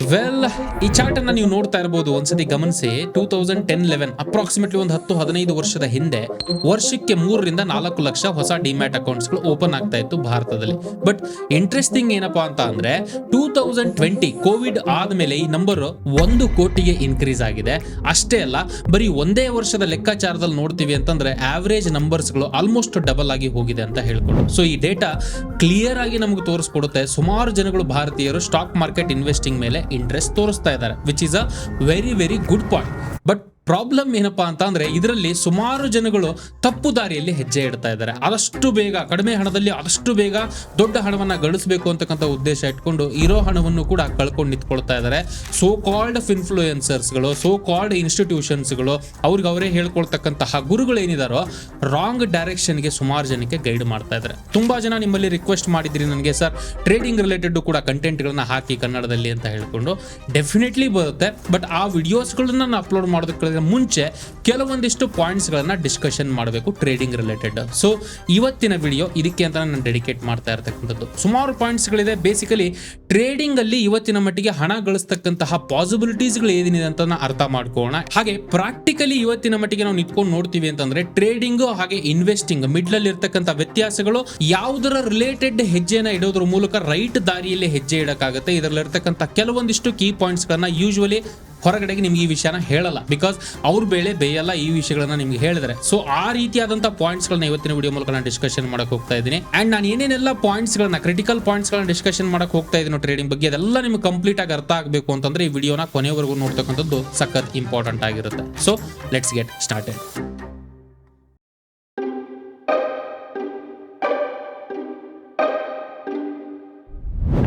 Well ಈ chart ಅನ್ನ ನೀವು ನೋಡ್ತಾ ಇರಬಹುದು ಒಂದ್ಸತಿ ಗಮನಿಸಿ. Two thousand ten eleven approximately ಒಂದು ಹತ್ತು, ಹದಿನೈದು ವರ್ಷದ ಹಿಂದೆ ವರ್ಷಕ್ಕೆ ಮೂರರಿಂದ ನಾಲ್ಕು ಲಕ್ಷ ಹೊಸ ಡಿಮ್ಯಾಟ್ ಅಕೌಂಟ್ಸ್ಗಳು ಓಪನ್ ಆಗ್ತಾ ಇತ್ತು ಭಾರತದಲ್ಲಿ. ಬಟ್ ಇಂಟ್ರೆಸ್ಟಿಂಗ್ ಏನಪ್ಪಾ ಅಂತ ಅಂದ್ರೆ ಟೂ ತೌಸಂಡ್ ಟ್ವೆಂಟಿ ಕೋವಿಡ್ ಆದ್ಮೇಲೆ ಈ ನಂಬರ್ ಒಂದು ಕೋಟಿಗೆ ಇನ್ಕ್ರೀಸ್ ಆಗಿದೆ. ಅಷ್ಟೇ ಅಲ್ಲ, ಬರೀ ಒಂದೇ ವರ್ಷದ ಲೆಕ್ಕಾಚಾರದಲ್ಲಿ ನೋಡ್ತೀವಿ ಅಂತಂದ್ರೆ ಆವರೇಜ್ ನಂಬರ್ಸ್ಗಳು ಆಲ್ಮೋಸ್ಟ್ ಡಬಲ್ ಆಗಿ ಹೋಗಿದೆ ಅಂತ ಹೇಳ್ಕೊಂಡು. ಸೊ ಈ ಡೇಟಾ ಕ್ಲಿಯರ್ ಆಗಿ ನಮ್ಗೆ ತೋರಿಸ್ಕೊಡುತ್ತೆ. ಸುಮಾರು ಜನಗಳು ಭಾರತೀಯರು ಸ್ಟಾಕ್ ಮಾರ್ಕೆಟ್ ಇನ್ವೆಸ್ಟಿಂಗ್ ಮೇಲೆ ಇಂಟ್ರೆಸ್ಟ್ ತೋರಿಸ್ತಾ ಇದ್ದಾರೆ which is a very very good point but problem ಏನಪ್ಪಾ ಅಂತ ಅಂದ್ರೆ ಇದರಲ್ಲಿ ಸುಮಾರು ಜನಗಳು ತಪ್ಪು ದಾರಿಯಲ್ಲಿ ಹೆಜ್ಜೆ ಇಡ್ತಾ ಇದ್ದಾರೆ. ಆದಷ್ಟು ಬೇಗ, ಕಡಿಮೆ ಹಣದಲ್ಲಿ ಆದಷ್ಟು ಬೇಗ ದೊಡ್ಡ ಹಣವನ್ನ ಗಳಿಸಬೇಕು ಅಂತಕ್ಕಂಥ ಉದ್ದೇಶ ಇಟ್ಕೊಂಡು ಇರೋ ಹಣವನ್ನು ಕೂಡ ಕಳ್ಕೊಂಡು ನಿಂತ್ಕೊಳ್ತಾ ಇದ್ದಾರೆ. ಸೋ ಕಾಲ್ಡ್ ಇನ್ಫ್ಲೂಯೆನ್ಸರ್ಸ್ಗಳು ಸೋ ಕಾಲ್ಡ್ ಇನ್ಸ್ಟಿಟ್ಯೂಷನ್ಸ್ಗಳು ಅವ್ರಿಗೆ ಅವರೇ ಹೇಳ್ಕೊಳ್ತಕ್ಕಂತಹ ಗುರುಗಳು ಏನಿದಾರೋ ರಾಂಗ್ ಡೈರೆಕ್ಷನ್ಗೆ ಸುಮಾರು ಜನಕ್ಕೆ ಗೈಡ್ ಮಾಡ್ತಾ ಇದ್ದಾರೆ. ತುಂಬಾ ಜನ ನಿಮ್ಮಲ್ಲಿ ರಿಕ್ವೆಸ್ಟ್ ಮಾಡಿದ್ರಿ ನನಗೆ ಸರ್ ಟ್ರೇಡಿಂಗ್ ರಿಲೇಟೆಡ್ ಕೂಡ ಕಂಟೆಂಟ್ಗಳನ್ನ ಹಾಕಿ ಕನ್ನಡದಲ್ಲಿ ಅಂತ ಹೇಳ್ಕೊಂಡು. ಡೆಫಿನೆಟ್ಲಿ ಬರುತ್ತೆ ಬಟ್ ಆ ವಿಡಿಯೋಸ್ಗಳನ್ನ ನಾನು ಅಪ್ಲೋಡ್ ಮಾಡೋದಕ್ಕೆ ಮುಂಚೆ ಕೆಲವೊಂದಿಷ್ಟು ಪಾಯಿಂಟ್ಸ್ಗಳನ್ನ ಡಿಸ್ಕಷನ್ ಮಾಡಬೇಕು ಟ್ರೇಡಿಂಗ್ ರಿಲೇಟೆಡ್ ಸೊ ಇವತ್ತಿನ ವಿಡಿಯೋ ಇದಕ್ಕೆ ಅಂತ ನಾನು ಡೆಡಿಕೇಟ್ ಮಾಡ್ತಾ ಇರ್ತಕ್ಕಂಥದ್ದು. ಸುಮಾರು ಪಾಯಿಂಟ್ಸ್ಗಳಿದೆ ಬೇಸಿಕಲಿ ಟ್ರೇಡಿಂಗ್ ಅಲ್ಲಿ ಇವತ್ತಿನ ಮಟ್ಟಿಗೆ ಹಣ ಗಳಿಸ್ತಕ್ಕಂತಹ ಪಾಸಿಬಿಲಿಟೀಸ್ಗಳು ಏನಿದೆ ಅಂತ ಅರ್ಥ ಮಾಡ್ಕೋಣ ಹಾಗೆ ಪ್ರಾಕ್ಟಿಕಲಿ ಇವತ್ತಿನ ಮಟ್ಟಿಗೆ ನಾವು ನಿಂತ್ಕೊಂಡು ನೋಡ್ತೀವಿ ಅಂತಂದ್ರೆ ಟ್ರೇಡಿಂಗ್ ಹಾಗೆ ಇನ್ವೆಸ್ಟಿಂಗ್ ಮಿಡ್ಲ್ ಅಲ್ಲಿ ಇರ್ತಕ್ಕಂಥ ವ್ಯತ್ಯಾಸಗಳು ಯಾವುದರ ರಿಲೇಟೆಡ್ ಹೆಜ್ಜೆನ ಇಡೋದ್ರ ಮೂಲಕ ರೈಟ್ ದಾರಿಯಲ್ಲಿ ಹೆಜ್ಜೆ ಇಡಕ್ಕಾಗುತ್ತೆ. ಇದರಲ್ಲಿರ್ತಕ್ಕಂಥ ಕೆಲವೊಂದಿಷ್ಟು ಕೀ ಪಾಯಿಂಟ್ಸ್ ಗಳನ್ನ ಯೂಶುವಲಿ ಹೊರಗಡೆಗೆ ನಿಮ್ಗೆ ಈ ವಿಷಯನ ಹೇಳಲ್ಲ. ಬಿಕಾಸ್ ಅವ್ರ ಬೇಳೆ ಬೇಯಲ್ಲ ಈ ವಿಷಯಗಳನ್ನ ನಿಮ್ಗೆ ಹೇಳಿದ್ರೆ ಸೊ ಆ ರೀತಿಯಾದಂತ ಪಾಯಿಂಟ್ಸ್ ಗಳನ್ನ ಇವತ್ತಿನ ವಿಡಿಯೋ ಮೂಲಕ ನಾನು ಡಿಸ್ಕಷನ್ ಮಾಡಕ್ ಹೋಗ್ತಾ ಇದ್ದೀನಿ. ಅಂಡ್ ನಾನು ಏನೇನೆಲ್ಲ ಪಾಯಿಂಟ್ಸ್ ಗಳನ್ನ ಕ್ರಿಟಿಕಲ್ ಪಾಯಿಂಟ್ಸ್ ಗಳನ್ನ ಡಿಸ್ಕಷನ್ ಮಾಡಕ್ ಹೋಗ್ತಾ ಇದ್ದೀನಿ ಟ್ರೇಡಿಂಗ್ ಬಗ್ಗೆ ಅದೆಲ್ಲ ನಿಮ್ಗೆ ಕಂಪ್ಲೀಟ್ ಆಗಿ ಅರ್ಥ ಆಗಬೇಕು ಅಂತಂದ್ರೆ ಈ ವಿಡಿಯೋನ ಕೊನೆವರೆಗೂ ನೋಡ್ತಕ್ಕಂಥದ್ದು ಸಖತ್ ಇಂಪಾರ್ಟೆಂಟ್ ಆಗಿರುತ್ತೆ. So let's get started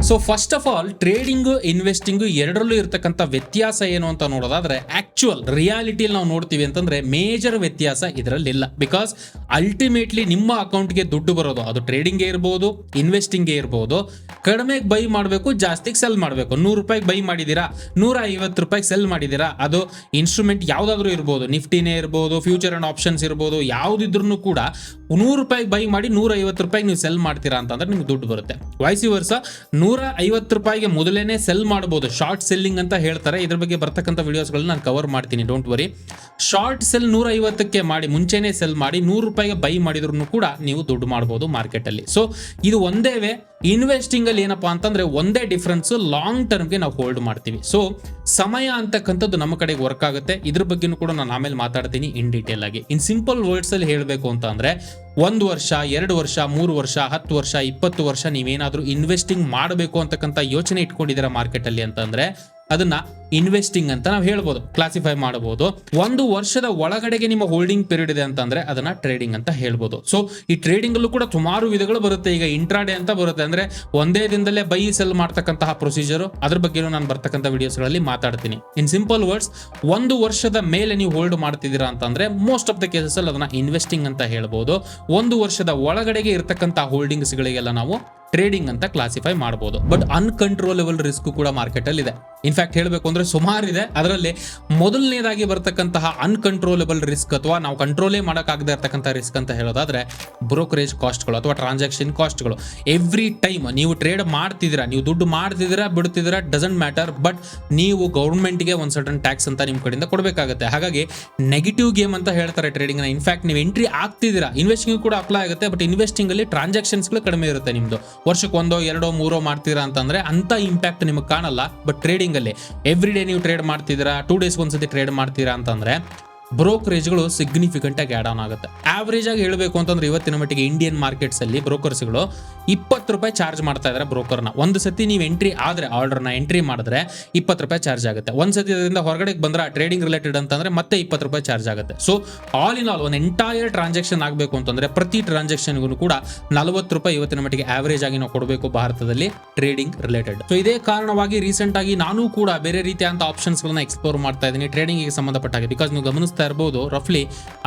so first of all trading investing ಎರಡರಲ್ಲೂ ಇರತಕ್ಕಂಥ ವ್ಯತ್ಯಾಸ ಏನು ಅಂತ ನೋಡೋದಾದ್ರೆ ಆಕ್ಚುಯಲ್ ರಿಯಾಲಿಟಿಯಲ್ಲಿ ನಾವು ನೋಡ್ತೀವಿ ಅಂತಂದ್ರೆ ಮೇಜರ್ ವ್ಯತ್ಯಾಸ ಇದರಲ್ಲಿಲ್ಲ. ಬಿಕಾಸ್ ಅಲ್ಟಿಮೇಟ್ಲಿ ನಿಮ್ಮ ಅಕೌಂಟ್ಗೆ ದುಡ್ಡು ಬರೋದು, ಅದು ಟ್ರೇಡಿಂಗ್ ಇರ್ಬೋದು ಇನ್ವೆಸ್ಟಿಂಗ್ ಇರ್ಬೋದು, ಕಡಿಮೆಗೆ ಬೈ ಮಾಡಬೇಕು, ಜಾಸ್ತಿಗೆ ಸೆಲ್ ಮಾಡಬೇಕು. ನೂರು ರೂಪಾಯಿಗೆ ಬೈ ಮಾಡಿದ್ದೀರಾ ನೂರ ಐವತ್ತು ರೂಪಾಯಿಗೆ ಸೆಲ್ ಮಾಡಿದ್ದೀರಾ ಅದು ಇನ್ಸ್ಟ್ರೂಮೆಂಟ್ ಯಾವುದಾದ್ರೂ ಇರ್ಬೋದು, ನಿಫ್ಟಿನೇ ಇರ್ಬೋದು ಫ್ಯೂಚರ್ ಅಂಡ್ ಆಪ್ಷನ್ಸ್ ಇರ್ಬೋದು ಯಾವುದಿದ್ರು ಕೂಡ ನೂರು ರೂಪಾಯಿಗೆ ಬೈ ಮಾಡಿ ನೂರ ಐವತ್ತು ರೂಪಾಯಿಗೆ ನೀವು ಸೆಲ್ ಮಾಡ್ತೀರಾ ಅಂತಂದ್ರೆ ನಿಮ್ಗೆ ದುಡ್ಡು ಬರುತ್ತೆ. ವಯಸ್ಸಿ ವರ್ಷ ನೂರ ಐವತ್ತು ರೂಪಾಯಿಗೆ ಮೊದಲೇನೆ ಸೆಲ್ ಮಾಡಬಹುದು ಶಾರ್ಟ್ ಸೆಲ್ಲಿಂಗ್ ಅಂತ ಹೇಳ್ತಾರೆ. ಇದ್ರ ಬಗ್ಗೆ ಬರ್ತಕ್ಕಂಥ ವಿಡಿಯೋಸ್ಗಳನ್ನ ನಾನು ಕವರ್ ಮಾಡ್ತೀನಿ. ಡೋಂಟ್ ವರಿ ಶಾರ್ಟ್ ಸೆಲ್ ನೂರ ಐವತ್ತಕ್ಕೆ ಮಾಡಿ, ಮುಂಚೆನೆ ಸೆಲ್ ಮಾಡಿ, ನೂರು ರೂಪಾಯಿಗೆ ಬೈ ಮಾಡಿದ್ರು ಕೂಡ ನೀವು ದುಡ್ಡು ಮಾಡಬಹುದು ಮಾರ್ಕೆಟ್ ಅಲ್ಲಿ. ಸೊ ಇದು ಒಂದೇ ವೇ ಇನ್ವೆಸ್ಟಿಂಗ್ ಅಲ್ಲಿ ಏನಪ್ಪಾ ಅಂತಂದ್ರೆ ಒಂದೇ ಡಿಫ್ರೆನ್ಸ್ ಲಾಂಗ್ ಟರ್ಮ್ಗೆ ನಾವು ಹೋಲ್ಡ್ ಮಾಡ್ತೀವಿ. ಸೊ ಸಮಯ ಅಂತಕ್ಕಂಥದ್ದು ನಮ್ಮ ಕಡೆಗೆ ವರ್ಕ್ ಆಗುತ್ತೆ. ಇದ್ರ ಬಗ್ಗೆನೂ ಕೂಡ ನಾನು ಆಮೇಲೆ ಮಾತಾಡ್ತೀನಿ ಇನ್ ಡೀಟೇಲ್ ಆಗಿ. ಇನ್ ಸಿಂಪಲ್ ವರ್ಡ್ಸ್ ಅಲ್ಲಿ ಹೇಳಬೇಕು ಅಂತ ಅಂದ್ರೆ, ಒಂದು ವರ್ಷ, ಎರಡು ವರ್ಷ, ಮೂರು ವರ್ಷ, ಹತ್ತು ವರ್ಷ, ಇಪ್ಪತ್ತು ವರ್ಷ ನೀವೇನಾದ್ರೂ ಇನ್ವೆಸ್ಟಿಂಗ್ ಮಾಡಬೇಕು ಅಂತಕ್ಕಂಥ ಯೋಚನೆ ಇಟ್ಕೊಂಡಿದ್ದೀರಾ ಮಾರ್ಕೆಟ್ ಅಲ್ಲಿ ಅಂತಂದ್ರೆ ಅದನ್ನ ಇನ್ವೆಸ್ಟಿಂಗ್ ಅಂತ ನಾವು ಹೇಳ್ಬೋದು ಕ್ಲಾಸಿಫೈ ಮಾಡಬಹುದು ಒಂದು ವರ್ಷದ ಒಳಗಡೆಗೆ ನಿಮ್ಮ ಹೋಲ್ಡಿಂಗ್ ಪೀರಿಯಡ್ ಇದೆ ಅಂತಂದ್ರೆ ಅದನ್ನ ಟ್ರೇಡಿಂಗ್ ಅಂತ ಹೇಳ್ಬೋದು. ಸೊ ಈ ಟ್ರೇಡಿಂಗ್ ಅಲ್ಲೂ ಕೂಡ ಸುಮಾರು ವಿಧಗಳು ಬರುತ್ತೆ. ಈಗ ಇಂಟ್ರಾಡೇ ಅಂತ ಬರುತ್ತೆ. ಅಂದ್ರೆ ಒಂದೇ ದಿನದಲ್ಲೇ ಬೈ ಸೆಲ್ ಮಾಡ್ತಕ್ಕಂತಹ ಪ್ರೊಸೀಜರ್ ಅದ್ರ ಬಗ್ಗೆನೂ ನಾನು ಬರ್ತಕ್ಕಂಥ ವಿಡಿಯೋಸ್ಗಳಲ್ಲಿ ಮಾತಾಡ್ತೀನಿ. ಇನ್ ಸಿಂಪಲ್ ವರ್ಡ್ಸ್ ಒಂದು ವರ್ಷದ ಮೇಲೆ ನೀವು ಹೋಲ್ಡ್ ಮಾಡ್ತಿದ್ದೀರಾ ಅಂತಂದ್ರೆ ಮೋಸ್ಟ್ ಆಫ್ ದ ಕೇಸಸ್ ಅಲ್ಲಿ ಅದನ್ನ ಇನ್ವೆಸ್ಟಿಂಗ್ ಅಂತ ಹೇಳ್ಬೋದು. ಒಂದು ವರ್ಷದ ಒಳಗಡೆಗೆ ಇರತಕ್ಕಂಥ ಹೋಲ್ಡಿಂಗ್ಸ್ ಗಳಿಗೆಲ್ಲ ನಾವು ಟ್ರೇಡಿಂಗ್ ಅಂತ ಕ್ಲಾಸಿಫೈ ಮಾಡಬಹುದು ಬಟ್ ಅನ್ಕಂಟ್ರೋಲೆಬಲ್ ರಿಸ್ಕ್ ಕೂಡ ಮಾರ್ಕೆಟ್ ಅಲ್ಲಿ ಇದೆ. ಇನ್ಫ್ಯಾಕ್ಟ್ ಹೇಳಬೇಕು ಅಂದ್ರೆ ಸುಮಾರು ಇದೆ. ಅದರಲ್ಲಿ ಮೊದಲನೇದಾಗಿ ಬರ್ತಕ್ಕಂತಹ ಅನ್ಕಂಟ್ರೋಲೆಬಲ್ ರಿಸ್ಕ್ ಅಥವಾ ನಾವು ಕಂಟ್ರೋಲೇ ಮಾಡೋಕ್ಕಾಗದೇ ಇರತಕ್ಕಂಥ ರಿಸ್ಕ್ ಅಂತ ಹೇಳೋದಾದ್ರೆ ಬ್ರೋಕರೇಜ್ ಕಾಸ್ಟ್ಗಳು ಅಥವಾ ಟ್ರಾನ್ಸಾಕ್ಷನ್ ಕಾಸ್ಟ್ಗಳು ಎವ್ರಿ ಟೈಮ್ ನೀವು ಟ್ರೇಡ್ ಮಾಡ್ತಿದ್ದೀರಾ, ನೀವು ದುಡ್ಡು ಮಾಡ್ತಿದ್ದೀರಾ, ಬಿಡ್ತಿದ್ದೀರಾ ಡಸಂಟ್ ಮ್ಯಾಟರ್ ಬಟ್ ನೀವು ಗೌರ್ಮೆಂಟ್ಗೆ ಒಂದು ಸರ್ಟನ್ ಟ್ಯಾಕ್ಸ್ ಅಂತ ನಿಮ್ಮ ಕಡೆಯಿಂದ ಕೊಡಬೇಕಾಗುತ್ತೆ. ಹಾಗಾಗಿ ನೆಗೆಟಿವ್ ಗೇಮ್ ಅಂತ ಹೇಳ್ತಾರೆ ಟ್ರೇಡಿಂಗ್ನ ಇನ್ಫ್ಯಾಕ್ಟ್ ನೀವು ಎಂಟ್ರಿ ಆಗ್ತಿದ್ದೀರಾ. ಇನ್ವೆಸ್ಟಿಂಗ್ ಕೂಡ ಅಪ್ಲೈ ಆಗುತ್ತೆ ಬಟ್ ಇನ್ವೆಸ್ಟಿಂಗ್ ಅಲ್ಲಿ ಟ್ರಾನ್ಸಾಕ್ಷನ್ಸ್ಗಳು ಕಡಿಮೆ ಇರುತ್ತೆ ನಿಮ್ದು. ವರ್ಷಕ್ಕೆ ಒಂದೋ ಎರಡೋ ಮೂರೋ ಮಾಡ್ತೀರಾ ಅಂತಂದ್ರೆ ಅಂತ ಇಂಪ್ಯಾಕ್ಟ್ ನಿಮಗೆ ಕಾಣಲ್ಲ. ಬಟ್ ಟ್ರೇಡಿಂಗ್ ಅಲ್ಲಿ ಎವ್ರಿ ಡೇ ನೀವು ಟ್ರೇಡ್ ಮಾಡ್ತಿದ್ದೀರಾ ಟೂ ಡೇಸ್ ಒಂದ್ಸತಿ ಟ್ರೇಡ್ ಮಾಡ್ತೀರಾ ಅಂತಂದ್ರೆ ಬ್ರೋಕರೇಜ್ಗಳು ಸಿಗ್ನಿಫಿಕೆಂಟ್ ಆಗಿ ಆಡ್ ಆನ್ ಆಗುತ್ತೆ. ಆವ್ರೇಜ್ ಆಗಿ ಹೇಳಬೇಕು ಅಂತಂದ್ರೆ ಇವತ್ತಿನ ಮಟ್ಟಿಗೆ ಇಂಡಿಯನ್ ಮಾರ್ಕೆಟ್ಸ್ ಅಲ್ಲಿ ಬ್ರೋಕರ್ಸ್ಗಳು ಇಪ್ಪತ್ತು ರೂಪಾಯಿ ಚಾರ್ಜ್ ಮಾಡ್ತಾ ಇದ್ದಾರೆ ಬ್ರೋಕರ್ನ. ಒಂದು ಸತಿ ನೀವು ಎಂಟ್ರಿ ಆದ್ರೆ ಆರ್ಡರ್ನ ಎಂಟ್ರಿ ಮಾಡಿದ್ರೆ ಇಪ್ಪತ್ತು ರೂಪಾಯಿ ಚಾರ್ಜ್ ಆಗುತ್ತೆ. ಒಂದು ಸತಿ ಅದರಿಂದ ಹೊರಗಡೆ ಬಂದ್ರೆ ಟ್ರೇಡಿಂಗ್ ರಿಲೇಟೆಡ್ ಅಂತಂದ್ರೆ ಮತ್ತೆ ಇಪ್ಪತ್ತು ರೂಪಾಯಿ ಚಾರ್ಜ್ ಆಗುತ್ತೆ. ಸೊ ಆಲ್ ಇನ್ ಆಲ್ ಒಂದು ಎಂಟೈರ್ ಟ್ರಾನ್ಸಾಕ್ಷನ್ ಆಗಬೇಕು ಅಂತಂದ್ರೆ ಪ್ರತಿ ಟ್ರಾನ್ಸಾಕ್ಷನ್ಗೂ ಕೂಡ ನಲವತ್ತು ರೂಪಾಯಿ ಇವತ್ತಿನ ಮಟ್ಟಿಗೆ ಆವರೇಜ್ ಆಗಿ ನಾವು ಕೊಡಬೇಕು ಭಾರತದಲ್ಲಿ ಟ್ರೇಡಿಂಗ್ ರಿಲೇಟೆಡ್ ಸೊ ಇದೇ ಕಾರಣವಾಗಿ ರೀಸೆಂಟ್ ಆಗಿ ನಾನು ಕೂಡ ಬೇರೆ ರೀತಿಯಾದಂಥ ಆಪ್ಷನ್ಸ್ ಗಳನ್ನ ಎಕ್ಸ್ಪ್ಲೋರ್ ಮಾಡ್ತಾ ಇದ್ದೀನಿ. ಟ್ರೇಡಿಂಗ್ ಸಂಬಂಧಪಟ್ಟ ಹಾಗೆ ಬಿಕಾಸ್ ನೀವು ಗಮನಿಸ್ತಾ ಗಮನಿಸ್ತಾ ಇರ್ಬೋದು ರಫ್ಲಿ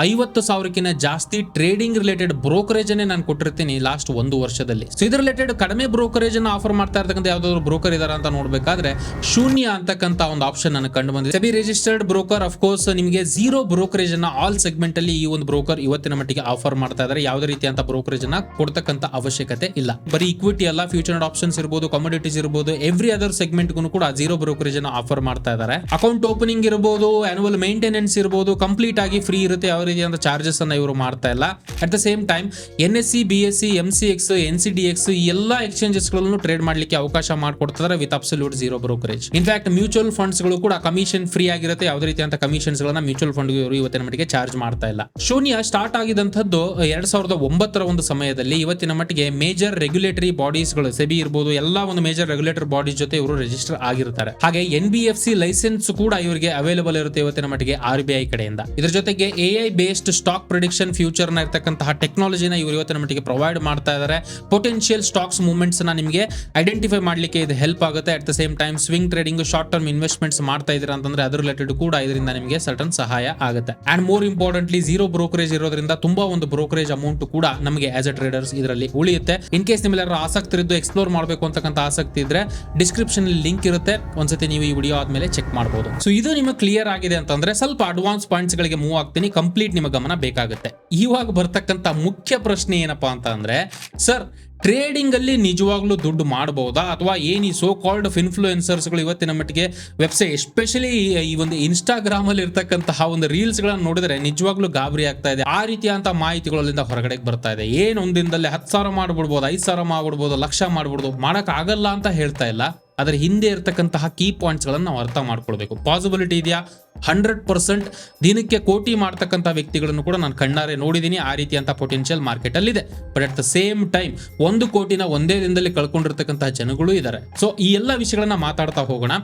ಐವತ್ತು ಸಾವಿರಕ್ಕಿಂತ ಜಾಸ್ತಿ ಟ್ರೇಡಿಂಗ್ ರಿಲೇಟೆಡ್ ಬ್ರೋಕರೇಜ್ ಅನ್ನೇ ನಾನು ಕೊಟ್ಟಿರ್ತೀನಿ ಲಾಸ್ಟ್ ಒಂದು ವರ್ಷದಲ್ಲಿ. ಸೊ ಇದ್ರ ರಿಲೇಟೆಡ್ ಕಡಿಮೆ ಬ್ರೋಕರೇಜ್ ಅನ್ನ ಆಫರ್ ಮಾಡ್ತಾ ಇರ್ತಕ್ಕಂಥ ಯಾವ್ದಾದ್ರು ಬ್ರೋಕರ್ ಇದಾರ ಅಂತ ನೋಡ್ಬೇಕಾದ್ರೆ ಶೂನ್ಯ ಅಂತಕ್ಕಂಥ ಒಂದು ಆಪ್ಷನ್ ನನಗೆ ಕಂಡು ಬಂದಿದೆ. SEBI registered broker of course ನಿಮಗೆ ಝೀರೋ ಬ್ರೋಕರೇಜ್ ಅನ್ನ ಆಲ್ ಸೆಗ್ಮೆಂಟ್ ಅಲ್ಲಿ ಈ ಒಂದು ಬ್ರೋಕರ್ ಇವತ್ತಿನ ಮಟ್ಟಿಗೆ ಆಫರ್ ಮಾಡ್ತಾ ಇದ್ದಾರೆ ಯಾವುದೇ ರೀತಿಯಂತ ಬ್ರೋಕರೇಜ್ ಅನ್ನ ಕೊಡ್ತಕ್ಕಂಥ ಅವಶ್ಯಕತೆ ಇಲ್ಲ. ಬರೀ ಇಕ್ವಿಟಿ ಎಲ್ಲ ಫ್ಯೂಚರ್ ಆಪ್ಷನ್ಸ್ ಇರ್ಬೋದು ಕಮೋಡಿಟೀಸ್ ಇರ್ಬೋದು ಎವ್ರಿ ಅದರ್ ಸೆಗ್ಮೆಂಟ್ ಕೂಡ ಝೀರೋ ಬ್ರೋಕರೇಜ್ ಅನ್ನು ಆಫರ್ ಮಾಡ್ತಾ ಇದ್ದಾರೆ ಅಕೌಂಟ್ ಓಪನಿಂಗ್ ಇರ್ಬೋದು ಆನುವಲ್ ಮೇಂಟೆನೆನ್ಸ್ ಇರ್ಬೋದು ಕಂಪ್ಲೀಟ್ ಆಗಿ ಫ್ರೀ ಇರುತ್ತೆ, ಯಾವ ರೀತಿಯಾದ ಚಾರ್ಜಸ್ ಅನ್ನ ಇವರು ಮಾಡ್ತಾ ಇಲ್ಲ. At the same time N S C B S C M C X N C D X ಎಲ್ಲ ಎಕ್ಸ್ಚೇಂಜಸ್ಗಳನ್ನು ಟ್ರೇಡ್ ಮಾಡ್ಲಿಕ್ಕೆ ಅವಕಾಶ ಮಾಡಿಕೊಡ್ತಾರೆ with absolute zero brokerage in fact mutual ಫಂಡ್ಸ್ಗಳು ಕೂಡ ಕಮಿಷನ್ ಫ್ರೀ ಆಗಿರುತ್ತೆ, ಯಾವುದೇ ರೀತಿಯಂತ ಕಮಿಷನ್ಸ್ ಗಳನ್ನ ಮ್ಯೂಚುವಲ್ ಫಂಡ್ ಇವರು ಇವತ್ತಿನ ಮಟ್ಟಿಗೆ ಚಾರ್ಜ್ ಮಾಡ್ತಾ ಇಲ್ಲ. ಶೂನ್ಯ ಸ್ಟಾರ್ಟ್ ಆಗಿದಂತದ್ದು ಎರಡ್ ಸಾವಿರದ ಒಂಬತ್ತರ ಒಂದು ಸಮಯದಲ್ಲಿ ಇವತ್ತಿನ ಮಟ್ಟಿಗೆ ಮೇಜರ್ ರೆಗ್ಯುಲೇಟರಿ ಬಾಡೀಸ್ಗಳು ಸೆಬಿ ಇರಬಹುದು ಎಲ್ಲಾ ಒಂದು ಮೇಜರ್ ರೆಗ್ಯುಲೇಟರ್ ಬಾಡೀಸ್ ಜೊತೆ ಇವರು ರಿಜಿಸ್ಟರ್ ಆಗಿರ್ತಾರೆ. ಹಾಗೆ N B F C license ಕೂಡ ಇವರಿಗೆ ಅವೈಲೇಬಲ್ ಇರುತ್ತೆ ಇವತ್ತಿನ ಮಟ್ಟಿಗೆ ಆರ್ ಬಿ ಐ ಕಡೆಯಿಂದ. ಇದ್ರ ಜೊತೆಗೆ A I based stock prediction ಫ್ಯೂಚರ್ನ ಇರ್ತಕ್ಕಂತಹ ಟೆಕ್ನಾಲಜಿನ ಇವರು ಇವತ್ತಿನ ಮಟ್ಟಿಗೆ ಪ್ರೊವೈಡ್ ಮಾಡ್ತಾ ಇದ್ದಾರೆ ಪೊಟೆನ್ಶಿಯಲ್ ಸ್ಟಾಕ್ಸ್ ಮೂವ್ಮೆಂಟ್ಸ್ನ ನಿಮಗೆ ಐಡೆಂಟಿಫೈ ಮಾಡ್ಲಿಕ್ಕೆ ಇದು ಹೆಲ್ಪ್ ಆಗುತ್ತೆ. At the same time swing trading short term investments ಮಾಡ್ತಾ ಇದ್ದೀರಾ ಅಂತಂದ್ರೆ ಅದ್ರ ರಿಲೇಟೆಡ್ ಕೂಡ ಇದರಿಂದ ನಿಮಗೆ ಸರ್ಟನ್ ಸಹಾಯ ಆಗುತ್ತೆ. And more importantly zero brokerage ಇರೋದ್ರಿಂದ ತುಂಬಾ ಒಂದು ಬ್ರೋಕರೇಜ್ ಅಮೌಂಟ್ ಕೂಡ ನಮಗೆ ಆಸ್ ಅ ಟ್ರೇಡರ್ಸ್ ಇದರಲ್ಲಿ ಉಳಿಯುತ್ತೆ. ಇನ್ ಕೇಸ್ ನಿಮ್ಮೆಲ್ಲರೂ ಆಸಕ್ತಿ ಇದ್ದು ಎಕ್ಸ್ಪ್ಲೋರ್ ಮಾಡಬೇಕು ಅಂತಕ್ಕಂಥ ಆಸಕ್ತಿ ಇದ್ರೆ ಡಿಸ್ಕ್ರಿಪ್ಷನ್ ಲಿಂಕ್ ಇರುತ್ತೆ. ಒಂದ್ಸತಿ ನೀವು ಈ ವಿಡಿಯೋ ಆದ್ಮೇಲೆ ಚೆಕ್ ಮಾಡಬಹುದು ಸೊ ಇದು ನಿಮಗೆ ಕ್ಲಿಯರ್ ಆಗಿದೆ ಅಂತಂದ್ರೆ ಸ್ವಲ್ಪ ಅಡ್ವಾನ್ಸ್ ಪಾಯಿಂಟ್ಸ್ ಗಳಿಗೆ ಮೂವ್ ಆಗ್ತೀನಿ ಕಂಪ್ಲೀಟ್ ನಿಮ್ಮ ಗಮನ ಬೇಕಾಗುತ್ತೆ. ಇವಾಗ ಬರ್ತಕ್ಕಂಥ ಮುಖ್ಯ ಪ್ರಶ್ನೆ ಏನಪ್ಪಾ ಅಂತ ಅಂದ್ರೆ ಸರ್ ಟ್ರೇಡಿಂಗ್ ಅಲ್ಲಿ ನಿಜವಾಗ್ಲೂ ದುಡ್ಡು ಮಾಡಬಹುದಾ ಅಥವಾ ಏನು ಈ ಸೋ ಕಾಲ್ಡ್ ಇನ್ಫ್ಲೂಯೆನ್ಸರ್ಸ್ಗಳು ಇವತ್ತಿನ ಮಟ್ಟಿಗೆ ವೆಬ್ಸೈಟ್ ಎಸ್ಪೆಷಲಿ ಈ ಒಂದು ಇನ್ಸ್ಟಾಗ್ರಾಮ್ ಅಲ್ಲಿ ಇರ್ತಕ್ಕಂತಹ ಒಂದು ರೀಲ್ಸ್ ಗಳನ್ನ ನೋಡಿದ್ರೆ ನಿಜವಾಗ್ಲೂ ಗಾಬರಿ ಆಗ್ತಾ ಇದೆ. ಆ ರೀತಿಯಂತ ಮಾಹಿತಿಗಳಿಂದ ಹೊರಗಡೆ ಬರ್ತಾ ಇದೆ. ಏನ್ ಒಂದಿನದಲ್ಲಿ ಹತ್ತು ಸಾವಿರ ಮಾಡ್ಬಿಡ್ಬೋದು, ಐದು ಸಾವಿರ ಮಾಡ್ಬಿಡ್ಬೋದು, ಲಕ್ಷ ಮಾಡ್ಬಿಡ್ಬೋದು ಮಾಡಕ್ ಆಗಲ್ಲ ಅಂತ ಹೇಳ್ತಾ ಇಲ್ಲ. ಅದರ ಹಿಂದೆ ಇರತಕ್ಕಂತಹ ಕೀ ಪಾಯಿಂಟ್ಸ್ ಗಳನ್ನ ನಾವು ಅರ್ಥ ಮಾಡ್ಕೊಳ್ಬೇಕು. ಪಾಸಿಬಿಲಿಟಿ ಇದೆಯಾ? ಹಂಡ್ರೆಡ್ ಪರ್ಸೆಂಟ್ ದಿನಕ್ಕೆ ಕೋಟಿ ಮಾಡ್ತಕ್ಕಂಥ ವ್ಯಕ್ತಿಗಳನ್ನು ಕೂಡ ನಾನು ಕಣ್ಣಾರೆ ನೋಡಿದ್ದೀನಿ ಆ ರೀತಿಯಂಥ ಪೊಟೆನ್ಷಿಯಲ್ ಮಾರ್ಕೆಟ್ ಅಲ್ಲಿ ಇದೆ but at the same time ಒಂದು ಕೋಟಿನ ಒಂದೇ ದಿನದಲ್ಲಿ ಕಳ್ಕೊಂಡಿರ್ತಕ್ಕಂತಹ ಜನಗಳು ಇದ್ದಾರೆ ಸೊ ಈ ಎಲ್ಲ ವಿಷಯಗಳನ್ನ ಮಾತಾಡ್ತಾ ಹೋಗೋಣ.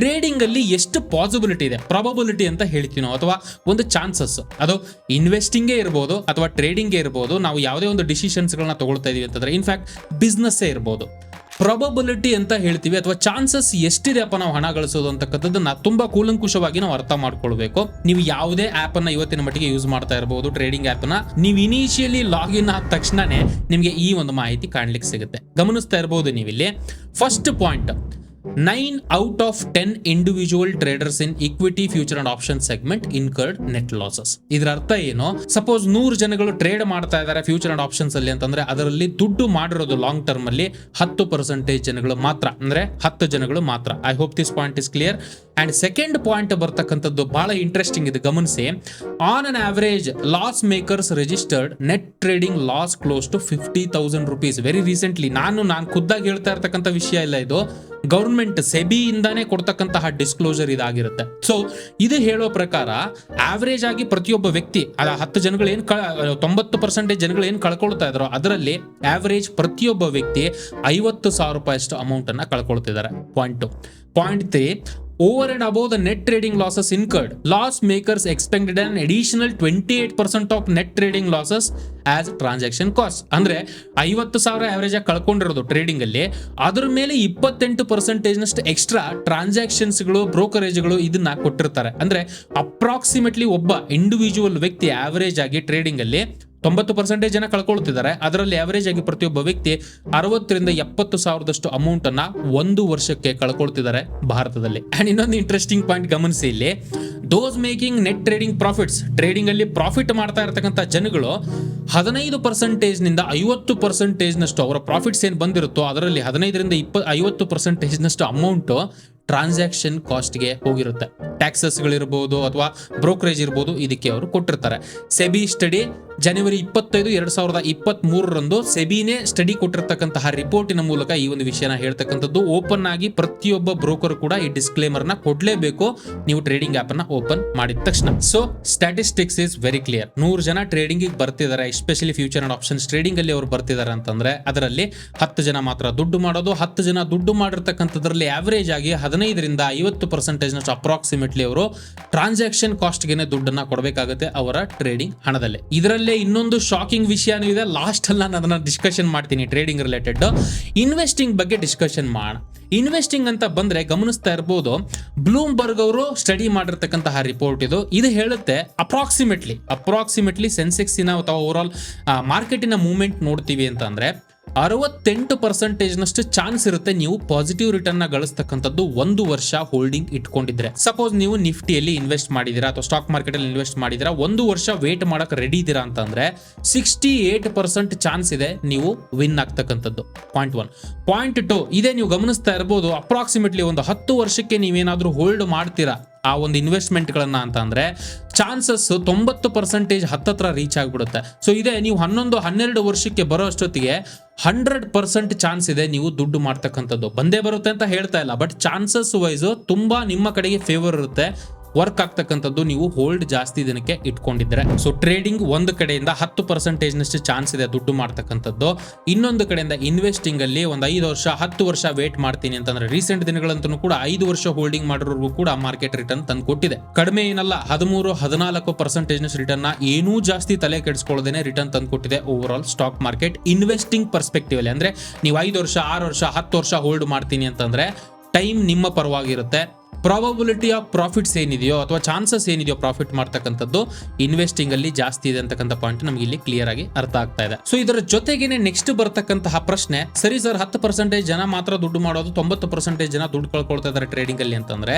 ಟ್ರೇಡಿಂಗ್ ಅಲ್ಲಿ ಎಷ್ಟು ಪಾಸಿಬಿಲಿಟಿ ಇದೆ? ಪ್ರಾಬಬಿಲಿಟಿ ಅಂತ ಹೇಳ್ತೀವಿ ನಾವು. ಅಥವಾ ಒಂದು ಚಾನ್ಸಸ್ ಅದು ಇನ್ವೆಸ್ಟಿಂಗೇ ಇರ್ಬೋದು, ಅಥವಾ ಟ್ರೇಡಿಂಗೇ ಇರ್ಬೋದು, ನಾವು ಯಾವುದೇ ಒಂದು ಡಿಸಿಷನ್ಸ್ಗಳನ್ನ ತಗೊಳ್ತಾ ಇದೀವಿ ಅಂತಂದ್ರೆ ಇನ್ಫ್ಯಾಕ್ಟ್ ಬಿಸ್ನೆಸ್ಸೇ ಇರ್ಬೋದು. ಪ್ರಾಬಬಿಲಿಟಿ ಅಂತ ಹೇಳ್ತೀವಿ ಅಥವಾ ಚಾನ್ಸಸ್ ಎಷ್ಟಿದೆಯಪ್ಪ ನಾವು ಹಣ ಗಳಿಸೋದು ಅಂತಕ್ಕಂಥದ್ದನ್ನ ತುಂಬಾ ಕೂಲಂಕುಷವಾಗಿ ನಾವು ಅರ್ಥ ಮಾಡ್ಕೊಳ್ಬೇಕು. ನೀವು ಯಾವುದೇ ಆಪ್ ಅನ್ನ ಇವತ್ತಿನ ಮಟ್ಟಿಗೆ ಯೂಸ್ ಮಾಡ್ತಾ ಇರಬಹುದು ಟ್ರೇಡಿಂಗ್ ಆಪ್ನ ನೀವು ಇನಿಷಿಯಲಿ ಲಾಗಿನ್ ಆದ ತಕ್ಷಣನೇ ನಿಮಗೆ ಈ ಒಂದು ಮಾಹಿತಿ ಕಾಣ್ಲಿಕ್ಕೆ ಸಿಗುತ್ತೆ. ಗಮನಿಸ್ತಾ ಇರಬಹುದು ನೀವಿಲ್ಲಿ. First point nine out of ten individual traders in equity future and option segment incurred net losses ಇದರ ಅರ್ಥ ಏನು? ಸಪೋಸ್ ನೂರು ಜನಗಳು ಟ್ರೇಡ್ ಮಾಡ್ತಾ ಇದ್ದಾರೆ ಫ್ಯೂಚರ್ ಅಂಡ್ ಆಪ್ಷನ್ಸ್ ಅಲ್ಲಿ ಅಂತಂದ್ರೆ ಅದರಲ್ಲಿ ದುಡ್ಡು ಮಾಡಿರೋದು ಲಾಂಗ್ ಟರ್ಮ್ ಅಲ್ಲಿ ಹತ್ತು ಪರ್ಸೆಂಟೇಜ್ ಜನಗಳು ಮಾತ್ರ, ಅಂದ್ರೆ ಹತ್ತು ಜನಗಳು ಮಾತ್ರ. I hope this point is clear and second point ಬರ್ತಕ್ಕಂಥದ್ದು ಬಹಳ ಇಂಟ್ರೆಸ್ಟಿಂಗ್ ಇದು ಗಮನಿಸಿ. On an average loss makers registered net trading loss close to fifty thousand rupees very recently ನಾನು ನಾನು ಖುದ್ದಾಗಿ ಹೇಳ್ತಾ ಇರ್ತಕ್ಕಂಥ ವಿಷಯ ಇಲ್ಲ ಇದು. ಗೌರ್ಮೆಂಟ್ ಸೆಬಿ ಇಂದಾನೆ ಕೊಡ್ತಕ್ಕಂತಹ ಡಿಸ್ಕ್ಲೋಸರ್ ಇದಾಗಿರುತ್ತೆ. ಸೊ ಇದು ಹೇಳೋ ಪ್ರಕಾರ ಆವರೇಜ್ ಆಗಿ ಪ್ರತಿಯೊಬ್ಬ ವ್ಯಕ್ತಿ ಅದ ಹತ್ತು ಜನಗಳು ಏನ್ ತೊಂಬತ್ತು ಪರ್ಸೆಂಟೇಜ್ ಜನಗಳು ಏನ್ ಕಳ್ಕೊಳ್ತಾ ಇದ್ರು ಅದರಲ್ಲಿ ಆವರೇಜ್ ಪ್ರತಿಯೊಬ್ಬ ವ್ಯಕ್ತಿ ಐವತ್ತು ಸಾವಿರ ರೂಪಾಯಿ ಅಷ್ಟು ಅಮೌಂಟ್ ಅನ್ನ ಕಳ್ಕೊಳ್ತಿದ್ದಾರೆ. Point point three over and above the net trading losses incurred loss makers expected an additional twenty eight percent of net trading losses as transaction cost ಅಂದ್ರೆ ಐವತ್ತು ಸಾವಿರ ಆವರೇಜ್ ಆಗಿ ಕಳ್ಕೊಂಡಿರೋದು ಟ್ರೇಡಿಂಗ್ ಅಲ್ಲಿ. ಅದ್ರ ಮೇಲೆ ಇಪ್ಪತ್ತೆಂಟು ಪರ್ಸೆಂಟೇಜ್ ನಷ್ಟು ಎಕ್ಸ್ಟ್ರಾ ಟ್ರಾನ್ಸಾಕ್ಷನ್ಸ್ಗಳು ಬ್ರೋಕರೇಜ್ಗಳು ಇದನ್ನ ಕೊಟ್ಟಿರ್ತಾರೆ. ಅಂದ್ರೆ ಅಪ್ರಾಕ್ಸಿಮೇಟ್ಲಿ ಒಬ್ಬ ಇಂಡಿವಿಜುವಲ್ ವ್ಯಕ್ತಿ ಆವರೇಜ್ ಆಗಿ ಟ್ರೇಡಿಂಗ್ ಅಲ್ಲಿ ತೊಂಬತ್ತು ಪರ್ಸೆಂಟೇಜ್ ಜನ ಕಳ್ಕೊಳ್ತಿದ್ದಾರೆ. ಅದರಲ್ಲಿ ಆವರೇಜ್ ಆಗಿ ಪ್ರತಿಯೊಬ್ಬ ವ್ಯಕ್ತಿ ಅರವತ್ತರಿಂದ ಎಪ್ಪತ್ತು ಸಾವಿರದಷ್ಟು ಅಮೌಂಟ್ ಅನ್ನ ಒಂದು ವರ್ಷಕ್ಕೆ ಕಳ್ಕೊಳ್ತಿದ್ದಾರೆ ಭಾರತದಲ್ಲಿ. ಅಂಡ್ ಇನ್ನೊಂದು ಇಂಟ್ರೆಸ್ಟಿಂಗ್ ಪಾಯಿಂಟ್ ಗಮನಿಸಿ ಇಲ್ಲಿ. Those making net trading profits trading ಅಲ್ಲಿ ಪ್ರಾಫಿಟ್ ಮಾಡ್ತಾ ಇರತಕ್ಕಂಥ ಜನಗಳು ಹದಿನೈದು ಪರ್ಸೆಂಟೇಜ್ನಿಂದ ಐವತ್ತು ಪರ್ಸೆಂಟೇಜ್ ನಷ್ಟು ಅವರ ಪ್ರಾಫಿಟ್ಸ್ ಏನ್ ಬಂದಿರುತ್ತೋ, ಅದರಲ್ಲಿ ಹದಿನೈದರಿಂದ ಇಪ್ಪ ಐವತ್ತು ಪರ್ಸೆಂಟೇಜ್ ನಷ್ಟು ಅಮೌಂಟ್ ಟ್ರಾನ್ಸಾಕ್ಷನ್ ಕಾಸ್ಟ್ಗೆ ಹೋಗಿರುತ್ತೆ. ಟ್ಯಾಕ್ಸಸ್ಗಳಿರ್ಬೋದು ಅಥವಾ ಬ್ರೋಕರೇಜ್ ಇರ್ಬೋದು ಇದಕ್ಕೆ ಅವರು ಕೊಟ್ಟಿರ್ತಾರೆ. ಸೆಬಿ ಸ್ಟಡಿ ಜನವರಿ ಇಪ್ಪತ್ತೈದು, ಎರಡ್ ಸಾವಿರದ ಇಪ್ಪತ್ತ್ ಮೂರರಂದು ಸೆಬಿನೇ ಸ್ಟಡಿ ಕೊಟ್ಟಿರ್ತಕ್ಕಂತಹ ರಿಪೋರ್ಟಿನ ಮೂಲಕ ಈ ಒಂದು ವಿಷಯನ ಹೇಳ್ತಕ್ಕಂಥದ್ದು. ಓಪನ್ ಆಗಿ ಪ್ರತಿಯೊಬ್ಬ ಬ್ರೋಕರ್ ಕೂಡ ಈ ಡಿಸ್ಕ್ಲೇಮರ್ನ ಕೊಡ್ಲೇಬೇಕು. ನೀವು ಟ್ರೇಡಿಂಗ್ ಆಪ್ ಅನ್ನ ಓಪನ್ ಮಾಡಿದ ತಕ್ಷಣ. So statistics is very clear ನೂರು ಜನ ಟ್ರೇಡಿಂಗ್ ಬರ್ತಿದ್ದಾರೆ especially future and options trading ಅಲ್ಲಿ ಅವರು ಬರ್ತಿದ್ದಾರೆ ಅಂತಂದ್ರೆ, ಅದರಲ್ಲಿ ಹತ್ತು ಜನ ಮಾತ್ರ ದುಡ್ಡು ಮಾಡೋದು, ಹತ್ತು ಜನ ದುಡ್ಡು ಮಾಡಿರ್ತಕ್ಕಂಥದ್ರಲ್ಲಿ ಆವರೇಜ್ ಆಗಿ ಹದಿನೈದರಿಂದ ಐವತ್ತು ಪರ್ಸೆಂಟೇಜ್ನಷ್ಟು ಅಪ್ರಾಕ್ಸಿಮೇಟ್ ಅಪ್ರಾಕ್ಸಿಮೇಟ್ಲಿ ಅವರು ಟ್ರಾನ್ಸಾಕ್ಷನ್ ಕಾಸ್ಟ್ಗೆನೆ ದುಡ್ಡನ್ನ ಕೊಡಬೇಕಾಗುತ್ತೆ ಅವರ ಟ್ರೇಡಿಂಗ್ ಹಣದಲ್ಲಿ. ಇದರಲ್ಲೇ ಇನ್ನೊಂದು ಶಾಕಿಂಗ್ ವಿಷಯನೂ ಇದೆ. ಲಾಸ್ಟಲ್ಲಿ ನಾನು ಅದನ್ನ ಡಿಸ್ಕಷನ್ ಮಾಡ್ತೀನಿ ಟ್ರೇಡಿಂಗ್ ರಿಲೇಟೆಡ್ ಇನ್ವೆಸ್ಟಿಂಗ್ ಬಗ್ಗೆ ಡಿಸ್ಕಷನ್ ಮಾಡೋಣ ಇನ್ವೆಸ್ಟಿಂಗ್ ಅಂತ ಬಂದ್ರೆ ಗಮನಿಸ್ತಾ ಇರ್ಬೋದು ಬ್ಲೂಮ್ಬರ್ಗ್ ಅವರು ಸ್ಟಡಿ ಮಾಡಿರ್ತಕ್ಕಂತಹ ರಿಪೋರ್ಟ್ ಇದು. ಇದು ಹೇಳುತ್ತೆ ಅಪ್ರಾಕ್ಸಿಮೇಟ್ಲಿ ಅಪ್ರಾಕ್ಸಿಮೇಟ್ಲಿ ಸೆನ್ಸೆಕ್ಸಿನ ಅಥವಾ ಓವರ್ ಆಲ್ ಮಾರ್ಕೆಟಿನ ಮೂವ್ಮೆಂಟ್ ನೋಡ್ತೀವಿ ಅಂತ ಅಂದ್ರೆ ಅರವತ್ತೆಂಟು ಪರ್ಸೆಂಟೇಜ್ನಷ್ಟು ಚಾನ್ಸ್ ಇರುತ್ತೆ ನೀವು ಪಾಸಿಟಿವ್ ರಿಟರ್ನ್ನ ಗಳಿಸ್ತಕ್ಕಂಥದ್ದು ಒಂದು ವರ್ಷ ಹೋಲ್ಡಿಂಗ್ ಇಟ್ಕೊಂಡಿದ್ರೆ. ಸಪೋಸ್ ನೀವು ನಿಫ್ಟಿಯಲ್ಲಿ ಇನ್ವೆಸ್ಟ್ ಮಾಡಿದಿರಾ ಅಥವಾ ಸ್ಟಾಕ್ ಮಾರ್ಕೆಟ್ ಅಲ್ಲಿ ಇನ್ವೆಸ್ಟ್ ಮಾಡಿದಿರಾ ಒಂದು ವರ್ಷ ವೇಟ್ ಮಾಡಕ್ ರೆಡಿ ಇದ್ದೀರಾ ಅಂತಂದ್ರೆ ಸಿಕ್ಸ್ಟಿ ಏಟ್ ಪರ್ಸೆಂಟ್ ಚಾನ್ಸ್ ಇದೆ ನೀವು ವಿನ್ ಆಗ್ತಕ್ಕಂಥದ್ದು. ಪಾಯಿಂಟ್ ಒನ್ ಪಾಯಿಂಟ್ ಟು ಇದೇ ನೀವು ಗಮನಿಸ್ತಾ ಇರ್ಬೋದು ಅಪ್ರಾಕ್ಸಿಮೇಟ್ಲಿ ಒಂದು ಹತ್ತು ವರ್ಷಕ್ಕೆ ನೀವೇನಾದ್ರೂ ಹೋಲ್ಡ್ ಮಾಡ್ತೀರಾ. ಆ ಒಂದು ಇನ್ವೆಸ್ಟ್ಮೆಂಟ್ಗಳನ್ನು ಅಂತ ಅಂದ್ರೆ ಚಾನ್ಸಸ್ ತೊಂಬತ್ತು ಪರ್ಸೆಂಟೇಜ್ ಹತ್ತತ್ರ ರೀಚ್ ಆಗಿಬಿಡುತ್ತೆ. ಸೊ ಇದೆ, ನೀವು ಹನ್ನೊಂದು, ಹನ್ನೆರಡು ವರ್ಷಕ್ಕೆ ಬರೋ ಅಷ್ಟೊತ್ತಿಗೆ ಹಂಡ್ರೆಡ್ ಪರ್ಸೆಂಟ್ ಚಾನ್ಸ್ ಇದೆ ನೀವು ದುಡ್ಡು ಮಾಡ್ತಕ್ಕಂಥದ್ದು. ಬಂದೇ ಬರುತ್ತೆ ಅಂತ ಹೇಳ್ತಾ ಇಲ್ಲ ಬಟ್ ಚಾನ್ಸಸ್ ವೈಸು ತುಂಬಾ ನಿಮ್ಮ ಕಡೆಗೆ ಫೇವರ್ ಇರುತ್ತೆ. ವರ್ಕ್ ಆಗ್ತಕ್ಕಂಥದ್ದು ನೀವು ಹೋಲ್ಡ್ ಜಾಸ್ತಿ ದಿನಕ್ಕೆ ಇಟ್ಕೊಂಡಿದ್ರೆ ಸೊ ಟ್ರೇಡಿಂಗ್ ಒಂದು ಕಡೆಯಿಂದ ಹತ್ತು ಪರ್ಸೆಂಟೇಜ್ ನಷ್ಟು ಚಾನ್ಸ್ ಇದೆ ದುಡ್ಡು ಮಾಡ್ತಕ್ಕಂಥದ್ದು. ಇನ್ನೊಂದು ಕಡೆಯಿಂದ ಇನ್ವೆಸ್ಟಿಂಗ್ ಅಲ್ಲಿ ಒಂದು ಐದು ವರ್ಷ, ಹತ್ತು ವರ್ಷ ವೇಟ್ ಮಾಡ್ತೀನಿ ಅಂತಂದ್ರೆ ರೀಸೆಂಟ್ ದಿನಗಳಂತೂ ಕೂಡ ಐದು ವರ್ಷ ಹೋಲ್ಡಿಂಗ್ ಮಾಡಿರೋರ್ಗೂ ಕೂಡ ಮಾರ್ಕೆಟ್ ರಿಟರ್ನ್ ತಂದು ಕೊಟ್ಟಿದೆ. ಕಡಿಮೆ ಏನಲ್ಲ, ಹದಿಮೂರು, ಹದಿನಾಲ್ಕು ಪರ್ಸೆಂಟೇಜ್ ರಿಟರ್ನ್ ಏನೂ ಜಾಸ್ತಿ ತಲೆ ಕೆಡಿಸ್ಕೊಳ್ಳೋದೇ ರಿಟರ್ನ್ ತಂದು ಕೊಟ್ಟಿದೆ overall stock market investing perspective ಅಲ್ಲಿ ಅಂದ್ರೆ ನೀವು ಐದು ವರ್ಷ, ಆರು ವರ್ಷ, ಹತ್ತು ವರ್ಷ ಹೋಲ್ಡ್ ಮಾಡ್ತೀನಿ ಅಂತಂದ್ರೆ ಟೈಮ್ ನಿಮ್ಮ ಪರವಾಗಿರುತ್ತೆ. ಪ್ರಾಬಬಿಲಿಟಿ ಆಫ್ ಪ್ರಾಫಿಟ್ಸ್ ಏನಿದೆಯೋ ಅಥವಾ ಚಾನ್ಸಸ್ ಏನಿದೆಯೋ ಪ್ರಾಫಿಟ್ ಮಾಡ್ತಕ್ಕಂಥದ್ದು ಇನ್ವೆಸ್ಟಿಂಗ್ ಅಲ್ಲಿ ಜಾಸ್ತಿ ಇದೆ ಅಂತಕ್ಕಂಥ ಪಾಯಿಂಟ್ ನಮ್ಗೆ ಇಲ್ಲಿ ಕ್ಲಿಯರ್ ಆಗಿ ಅರ್ಥ ಆಗ್ತಾ ಇದೆ. ಸೊ ಇದರ ಜೊತೆಗೇನೆ ನೆಕ್ಸ್ಟ್ ಬರ್ತಕ್ಕಂತಹ ಪ್ರಶ್ನೆ, ಸರಿ ಸರ್ ಹತ್ತು ಪರ್ಸೆಂಟೇಜ್ ಜನ ಮಾತ್ರ ದುಡ್ಡು ಮಾಡೋದು, ತೊಂಬತ್ತು ಪರ್ಸೆಂಟೇಜ್ ಜನ ದುಡ್ಡು ಕಳ್ಕೊಳ್ತಾ ಇದ್ದಾರೆ ಟ್ರೇಡಿಂಗ್ ಅಲ್ಲಿ ಅಂತಂದ್ರೆ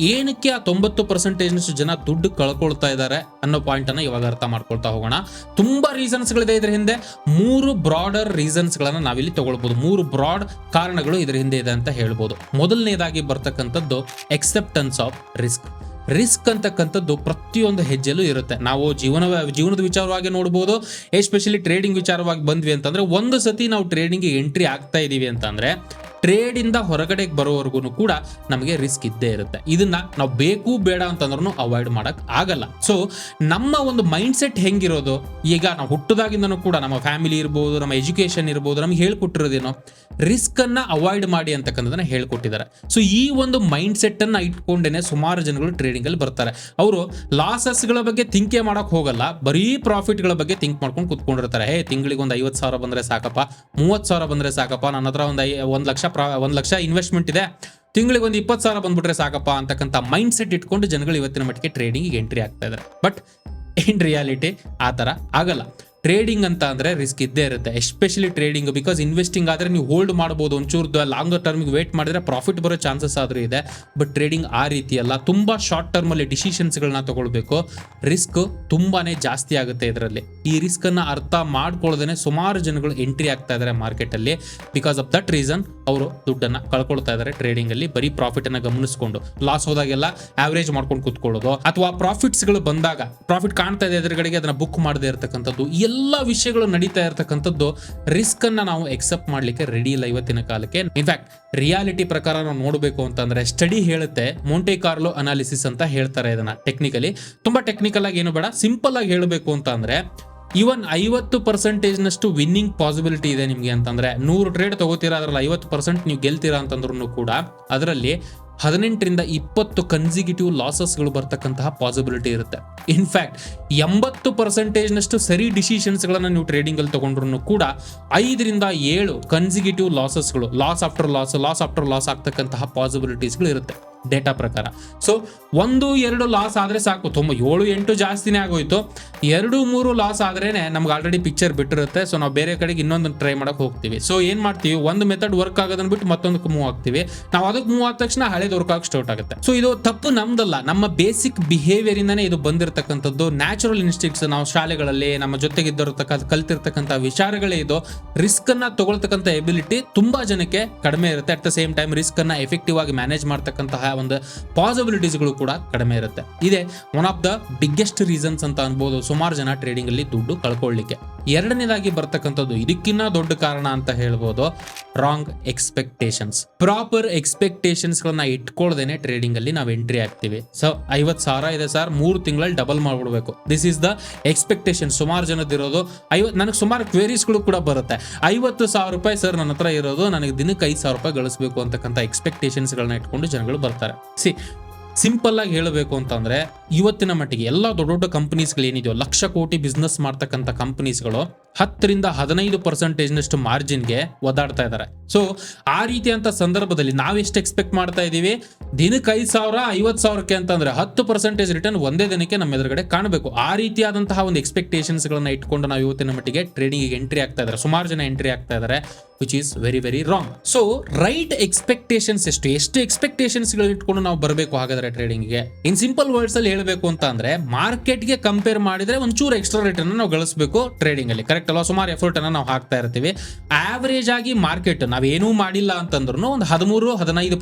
ಏನಕ್ಕೆ ಆ ತೊಂಬತ್ತು ಪರ್ಸೆಂಟೇಜ್ನಷ್ಟು ಜನ ದುಡ್ಡು ಕಳ್ಕೊಳ್ತಾ ಇದ್ದಾರೆ ಅನ್ನೋ ಪಾಯಿಂಟ್ ಅನ್ನ ಇವಾಗ ಅರ್ಥ ಮಾಡ್ಕೊಳ್ತಾ ಹೋಗೋಣ. ತುಂಬಾ ರೀಸನ್ಸ್ಗಳಿದೆ ಇದ್ರ ಹಿಂದೆ. ಮೂರು ಬ್ರಾಡರ್ ರೀಸನ್ಸ್ ಗಳನ್ನ ನಾವಿಲ್ಲಿ ತಗೊಳ್ಬಹುದು ಮೂರು ಬ್ರಾಡ್ ಕಾರಣಗಳು ಇದ್ರ ಹಿಂದೆ ಇದೆ ಅಂತ ಹೇಳ್ಬೋದು. ಮೊದಲನೇದಾಗಿ ಬರ್ತಕ್ಕಂಥದ್ದು ಎಕ್ಸೆಪ್ಟೆನ್ಸ್ ಆಫ್ ರಿಸ್ಕ್ ರಿಸ್ಕ್ ಅಂತಕ್ಕಂಥದ್ದು ಪ್ರತಿಯೊಂದು ಹೆಜ್ಜೆಲೂ ಇರುತ್ತೆ. ನಾವು ಜೀವನ, ಜೀವನದ ವಿಚಾರವಾಗಿ ನೋಡ್ಬೋದು. ಎಸ್ಪೆಷಲಿ ಟ್ರೇಡಿಂಗ್ ವಿಚಾರವಾಗಿ ಬಂದ್ವಿ ಅಂತಂದ್ರೆ ಒಂದು ಸತಿ ನಾವು ಟ್ರೇಡಿಂಗ್ಗೆ ಎಂಟ್ರಿ ಆಗ್ತಾ ಇದೀವಿ ಅಂತಂದ್ರೆ ಟ್ರೇಡ್ ಇಂದ ಹೊರಗಡೆ ಬರೋವರೆಗೂ ಕೂಡ ನಮಗೆ ರಿಸ್ಕ್ ಇದ್ದೇ ಇರುತ್ತೆ. ಇದನ್ನ ನಾವು ಬೇಕು ಬೇಡ ಅಂತಂದ್ರೂ ಅವಾಯ್ಡ್ ಮಾಡಕ್ ಆಗಲ್ಲ. ಸೊ ನಮ್ಮ ಒಂದು ಮೈಂಡ್ ಸೆಟ್ ಹೆಂಗಿರೋದು? ಈಗ ನಾವು ಹುಟ್ಟದಾಗಿಂದನೂ ಕೂಡ ನಮ್ಮ ಫ್ಯಾಮಿಲಿ ಇರ್ಬೋದು, ನಮ್ಮ ಎಜುಕೇಶನ್ ಇರ್ಬೋದು, ನಮ್ಗೆ ಹೇಳ್ಕೊಟ್ಟಿರೋದೇನೋ? ರಿಸ್ಕ್ ಅನ್ನ ಅವಾಯ್ಡ್ ಮಾಡಿ ಅಂತಕ್ಕಂಥದ್ದನ್ನ ಹೇಳ್ಕೊಟ್ಟಿದ್ದಾರೆ. ಸೊ ಈ ಒಂದು ಮೈಂಡ್ ಸೆಟ್ ಅನ್ನ ಇಟ್ಕೊಂಡೇನೆ ಸುಮಾರು ಜನಗಳು ಟ್ರೇಡಿಂಗ್ ಅಲ್ಲಿ ಬರ್ತಾರೆ. ಅವರು ಲಾಸಸ್ಗಳ ಬಗ್ಗೆ ಥಿಂಕೆ ಮಾಡಕ್ ಹೋಗಲ್ಲ, ಬರೀ ಪ್ರಾಫಿಟ್ಗಳ ಬಗ್ಗೆ ಥಿಂಕ್ ಮಾಡ್ಕೊಂಡು ಕುತ್ಕೊಂಡಿರ್ತಾರೆ. ಹೇ ತಿಂಗಳಿಗೆ ಒಂದು ಐವತ್ತು ಸಾವಿರ ಬಂದ್ರೆ ಸಾಕಪ್ಪ ಮೂವತ್ತು ಸಾವಿರ ಬಂದ್ರೆ ಸಾಕಪ್ಪ ನನ್ನ ಹತ್ರ ಒಂದು ಐ, ಒಂದು ಲಕ್ಷ ಪ್ರಾ ಒಂದು ಲಕ್ಷ ಇನ್ವೆಸ್ಟ್ಮೆಂಟ್ ಇದೆ. ತಿಂಗಳಿಗೆ ಒಂದು ಇಪ್ಪತ್ತು ಸಾವಿರ ಬಂದ್ಬಿಟ್ರೆ ಸಾಕಪ್ಪ ಅಂತಕ್ಕಂಥ ಮೈಂಡ್ ಸೆಟ್ ಇಟ್ಕೊಂಡು ಜನಗಳು ಇವತ್ತಿನ ಮಟ್ಟಿಗೆ ಟ್ರೇಡಿಂಗ್ ಎಂಟ್ರಿ ಆಗ್ತಾ ಇದ್ದಾರೆ ಬಟ್ ಇನ್ ರಿಯಾಲಿಟಿ ಆ ಥರ ಆಗಲ್ಲ. ಟ್ರೇಡಿಂಗ್ ಅಂತ ಅಂದ್ರೆ ರಿಸ್ಕ್ ಇದ್ದೇ ಇರುತ್ತೆ. ಎಸ್ಪೆಷಲಿ ಟ್ರೇಡಿಂಗ್ ಬಿಕಾಸ್ ಇನ್ವೆಸ್ಟಿಂಗ್ ಆದ್ರೆ ನೀವು ಹೋಲ್ಡ್ ಮಾಡ್ಬೋದು ಒಂಚೂರು ಲಾಂಗರ್ ಟರ್ಮ್ಗೆ ವೇಟ್ ಮಾಡಿದ್ರೆ ಪ್ರಾಫಿಟ್ ಬರೋ ಚಾನ್ಸಸ್ ಆದ್ರೂ ಇದೆ. ಬಟ್ ಟ್ರೇಡಿಂಗ್ ಆ ರೀತಿ ಅಲ್ಲ. ತುಂಬಾ ಶಾರ್ಟ್ ಟರ್ಮ್ ಅಲ್ಲಿ ಡಿಸಿಷನ್ಸ್ಗಳನ್ನ ತಗೊಳ್ಬೇಕು. ರಿಸ್ಕ್ ತುಂಬಾನೇ ಜಾಸ್ತಿ ಆಗುತ್ತೆ ಇದರಲ್ಲಿ. ಈ ರಿಸ್ಕ್ ಅನ್ನ ಅರ್ಥ ಮಾಡ್ಕೊಳ್ಳದೇನೆ ಸುಮಾರು ಜನಗಳು ಎಂಟ್ರಿ ಆಗ್ತಾ ಇದ್ದಾರೆ ಮಾರ್ಕೆಟ್ ಅಲ್ಲಿ. ಬಿಕಾಸ್ ಆಫ್ ದಟ್ ರೀಸನ್ ಅವರು ದುಡ್ಡನ್ನ ಕಳ್ಕೊಳ್ತಾ ಇದ್ದಾರೆ ಟ್ರೇಡಿಂಗ್ ಅಲ್ಲಿ. ಬರೀ ಪ್ರಾಫಿಟ್ ಅನ್ನ ಗಮನಿಸ್ಕೊಂಡು. ಲಾಸ್ ಹೋದಾಗೆಲ್ಲ ಆವರೇಜ್ ಮಾಡ್ಕೊಂಡು ಕೂತ್ಕೊಳ್ಳೋದು. ಅಥವಾ ಪ್ರಾಫಿಟ್ಸ್ಗಳು ಬಂದಾಗ ಪ್ರಾಫಿಟ್ ಕಾಣ್ತಾ ಇದೆ ಎದುರುಗಡೆಗೆ, ಅದನ್ನ ಬುಕ್ ಮಾಡದೇ ಇರತಕ್ಕಂಥದ್ದು. ಎಲ್ಲ ವಿಷಯಗಳು ನಡೀತಾ ಇರತಕ್ಕಂಥದ್ದು ರಿಸ್ಕ್ ಅನ್ನ ನಾವು ಎಕ್ಸೆಪ್ಟ್ ಮಾಡ್ಲಿಕ್ಕೆ ರೆಡಿ ಇಲ್ಲ ಇವತ್ತಿನ ಕಾಲಕ್ಕೆ. ಇನ್ಫ್ಯಾಕ್ಟ್ ರಿಯಾಲಿಟಿ ಪ್ರಕಾರ ನಾವು ನೋಡಬೇಕು ಅಂತಂದ್ರೆ ಸ್ಟಡಿ ಹೇಳುತ್ತೆ ಮೋಂಟೆ ಕಾರ್ಲೋ ಅನಾಲಿಸಿಸ್ ಅಂತ ಹೇಳ್ತಾರೆ ಇದನ್ನ ಟೆಕ್ನಿಕಲಿ ತುಂಬಾ ಟೆಕ್ನಿಕಲ್ ಆಗಿ ಏನು ಬೇಡ ಸಿಂಪಲ್ ಆಗಿ ಹೇಳಬೇಕು ಅಂತ ಅಂದ್ರೆ ಇವನ್ ಐವತ್ತು ಪರ್ಸೆಂಟೇಜ್ ನಷ್ಟು ವಿನ್ನಿಂಗ್ ಪಾಸಿಬಿಲಿಟಿ ಇದೆ ನಿಮ್ಗೆ ಅಂತಂದ್ರೆ ನೂರು ಟ್ರೇಡ್ ತಗೋತೀರಾ, ಅದ್ರಲ್ಲಿ ಐವತ್ತು ಪರ್ಸೆಂಟ್ ನೀವು ಗೆಲ್ತೀರಾ ಅಂತಂದ್ರೂ ಕೂಡ, ಅದರಲ್ಲಿ ಹದಿನೆಂಟರಿಂದ ಇಪ್ಪತ್ತು ಕನ್ಸಿಕ್ಯೂಟಿವ್ ಲಾಸಸ್ಗಳು ಬರ್ತಕ್ಕಂತಹ ಪಾಸಿಬಿಲಿಟಿ ಇರುತ್ತೆ. ಇನ್ಫ್ಯಾಕ್ಟ್ ಎಂಬತ್ತು ಪರ್ಸೆಂಟೇಜ್ನಷ್ಟು ಸರಿ ಡಿಸಿಷನ್ಸ್ಗಳನ್ನು ನೀವು ಟ್ರೇಡಿಂಗಲ್ಲಿ ತೊಗೊಂಡ್ರು ಕೂಡ ಐದರಿಂದ ಏಳು consecutive ಲಾಸಸ್ಗಳು loss after loss loss after loss ಆಗ್ತಕ್ಕಂತಹ ಪಾಸಿಬಿಲಿಟೀಸ್ಗಳು ಇರುತ್ತೆ. ಡೇಟಾ ಪ್ರಕಾರ. ಸೊ ಒಂದು, ಎರಡು ಲಾಸ್ ಆದರೆ ಸಾಕು. ತುಂಬ ಏಳು, ಎಂಟು ಜಾಸ್ತಿನೇ ಆಗೋಯ್ತು. ಎರಡು, ಮೂರು ಲಾಸ್ ಆದ್ರೇ ನಮ್ಗೆ ಆಲ್ರೆಡಿ ಪಿಕ್ಚರ್ ಬಿಟ್ಟಿರುತ್ತೆ. ಸೊ ನಾವು ಬೇರೆ ಕಡೆಗೆ ಇನ್ನೊಂದು ಟ್ರೈ ಮಾಡೋಕೆ ಹೋಗ್ತೀವಿ. ಸೊ ಏನು ಮಾಡ್ತೀವಿ? ಒಂದು ಮೆಥಡ್ ವರ್ಕ್ ಆಗೋದನ್ನ ಬಿಟ್ಟು ಮತ್ತೊಂದಕ್ಕೆ ಮೂವ್ ಆಗ್ತೀವಿ. ನಾವು ಅದಕ್ಕೆ ಮೂವ್ ಆದ ತಕ್ಷಣ ಹಳೇದು ವರ್ಕ್ ಆಗಿ ಸ್ಟಾರ್ಟ್ ಆಗುತ್ತೆ. ಸೊ ಇದು ತಪ್ಪು ನಮ್ದಲ್ಲ. ನಮ್ಮ ಬೇಸಿಕ್ ಬಿಹೇವಿಯರ್ ಇಂದಾನೆ ಇದು ಬಂದಿರತಕ್ಕಂಥದ್ದು. ನ್ಯಾಚುರಲ್ ಇನ್ಸ್ಟಿಕ್ಟ್ಸ್ ನಾವು ಶಾಲೆಗಳಲ್ಲಿ, ನಮ್ಮ ಜೊತೆಗಿದ್ದಿರತಕ್ಕ ಕಲ್ತಿರ್ತಕ್ಕಂಥ ವಿಚಾರಗಳೇ ಇದು. ರಿಸ್ಕ್ ಅನ್ನ ತಗೊಳ್ತಕ್ಕಂಥ ಎಬಿಲಿಟಿ ತುಂಬಾ ಜನಕ್ಕೆ ಕಡಿಮೆ ಇರುತ್ತೆ. At the same time risk ಅನ್ನ ಎಫೆಕ್ಟಿವ್ ಆಗಿ ಮ್ಯಾನೇಜ್ ಮಾಡ್ತಕ್ಕಂತಹ ಒಂದು ಪಾಸಿಬಿಲಿಟೀಸ್ಗಳು ಕೂಡ ಕಡಿಮೆ ಇರುತ್ತೆ. ಇದೆ one of the biggest reasons ಅಂತ ಅನ್ಬೋದು ಸುಮಾರು ಜನ ಟ್ರೇಡಿಂಗ್ ಅಲ್ಲಿ ದುಡ್ಡು ಕಳ್ಕೊಳ್ಳಿಕ್ಕೆ. ಎರಡನೇದಾಗಿ ಬರ್ತಕ್ಕಂಥದ್ದು ಇದಕ್ಕಿನ್ನ ದೊಡ್ಡ ಕಾರಣ ಅಂತ ಹೇಳ್ಬೋದು ರಾಂಗ್ ಎಕ್ಸ್ಪೆಕ್ಟೇಷನ್ಸ್ ಪ್ರಾಪರ್ ಎಕ್ಸ್ಪೆಕ್ಟೇಷನ್ಸ್ ಗಳನ್ನ ಇಟ್ಕೊಳ್ದೇನೆ ಟ್ರೇಡಿಂಗ್ ಅಲ್ಲಿ ನಾವು ಎಂಟ್ರಿ ಆಗ್ತೀವಿ. ಸೊ ಐವತ್ ಸಾವಿರ ಇದೆ ಸರ್ ಮೂರು ತಿಂಗಳಲ್ಲಿ ಡಬಲ್ ಮಾಡ್ಬಿಡ್ಬೇಕು. ದಿಸ್ ಇಸ್ ದ ಎಕ್ಸ್ಪೆಕ್ಟೇಷನ್ ಸುಮಾರು ಜನದಿರೋದು ಐವತ್ ನನಗೆ ಸುಮಾರು ಕ್ವೇರೀಸ್ಗಳು ಕೂಡ ಬರುತ್ತೆ. ಐವತ್ತು ಸಾವಿರ ರೂಪಾಯಿ ಸರ್ ನನ್ನ ಹತ್ರ ಇರೋದು, ನನಗೆ ದಿನಕ್ಕೆ ಐದು ಸಾವಿರ ರೂಪಾಯಿ ಗಳಿಸಬೇಕು ಅಂತಕ್ಕಂಥ ಎಕ್ಸ್ಪೆಕ್ಟೇಷನ್ಸ್ ಗಳನ್ನ ಇಟ್ಕೊಂಡು ಜನಗಳು ಬರ್ತಾರೆ. ಸಿ ಸಿಂಪಲ್ ಆಗಿ ಹೇಳಬೇಕು ಅಂತಂದ್ರೆ, ಇವತ್ತಿನ ಮಟ್ಟಿಗೆ ಎಲ್ಲ ದೊಡ್ಡ ದೊಡ್ಡ ಕಂಪನೀಸ್ಗಳು ಏನಿದೆಯೋ ಲಕ್ಷ ಕೋಟಿ ಬಿಸ್ನೆಸ್ ಮಾಡ್ತಕ್ಕಂಥ ಕಂಪನೀಸ್ಗಳು ಹತ್ತರಿಂದ ಹದಿನೈದು ಪರ್ಸೆಂಟೇಜ್ನಷ್ಟು ಮಾರ್ಜಿನ್ಗೆ ಒದಾಡ್ತಾ ಇದ್ದಾರೆ. ಸೊ ಆ ರೀತಿಯಂತ ಸಂದರ್ಭದಲ್ಲಿ ನಾವೆಷ್ಟು ಎಕ್ಸ್ಪೆಕ್ಟ್ ಮಾಡ್ತಾ ಇದ್ದೀವಿ? ದಿನಕ್ಕೆ ಐದು ಸಾವಿರ, ಐವತ್ತು ಸಾವಿರಕ್ಕೆ ಅಂತಂದ್ರೆ ಹತ್ತು ಪರ್ಸೆಂಟೇಜ್ ರಿಟರ್ನ್ ಒಂದೇ ದಿನಕ್ಕೆ ನಮ್ಮ ಎದುರುಗಡೆ ಕಾಣಬೇಕು. ಆ ರೀತಿಯಾದಂತಹ ಒಂದು ಎಕ್ಸ್ಪೆಕ್ಟೇಷನ್ಸ್ಗಳನ್ನ ಇಟ್ಕೊಂಡು ನಾವು ಇವತ್ತಿನ ಮಟ್ಟಿಗೆ ಟ್ರೇಡಿಂಗಿಗೆ ಎಂಟ್ರಿ ಆಗ್ತಾ ಇದ್ದಾರೆ. ಸುಮಾರು ಜನ ಎಂಟ್ರಿ ಆಗ್ತಾ ಇದ್ದಾರೆ which is very very wrong so right expectations ಎಷ್ಟು? ಎಷ್ಟು ಎಕ್ಸ್ಪೆಕ್ಟೇಷನ್ಸ್ಗಳು ಇಟ್ಕೊಂಡು ನಾವು ಬರಬೇಕು ಹಾಗಾದ್ರೆ ಟ್ರೇಡಿಂಗ್ಗೆ ಇನ್ ಸಿಂಪಲ್ ವರ್ಡ್ಸ್ ಅಲ್ಲಿ ಹೇಳಬೇಕು ಅಂತ ಅಂದ್ರೆ ಮಾರ್ಕೆಟ್ಗೆ ಕಂಪೇರ್ ಮಾಡಿದ್ರೆ ಒಂಚೂರು ಎಕ್ಸ್ಟ್ರಾ ರಿಟರ್ನ್ ನಾವು ಗಳಿಸಬೇಕು ಟ್ರೇಡಿಂಗ್ ಅಲ್ಲಿ ಕರೆಕ್ಟ್ ಅಲ್ವಾ ಸುಮಾರು ಎಫರ್ಟ್ ಅನ್ನ ನಾವು ಹಾಕ್ತಾ ಇರ್ತೀವಿ. ಆವರೇಜ್ ಆಗಿ ಮಾರ್ಕೆಟ್ ನಾವೇನೂ ಮಾಡಿಲ್ಲ ಅಂತಂದ್ರೂ ಒಂದು ಹದಿಮೂರು, ಹದಿನೈದು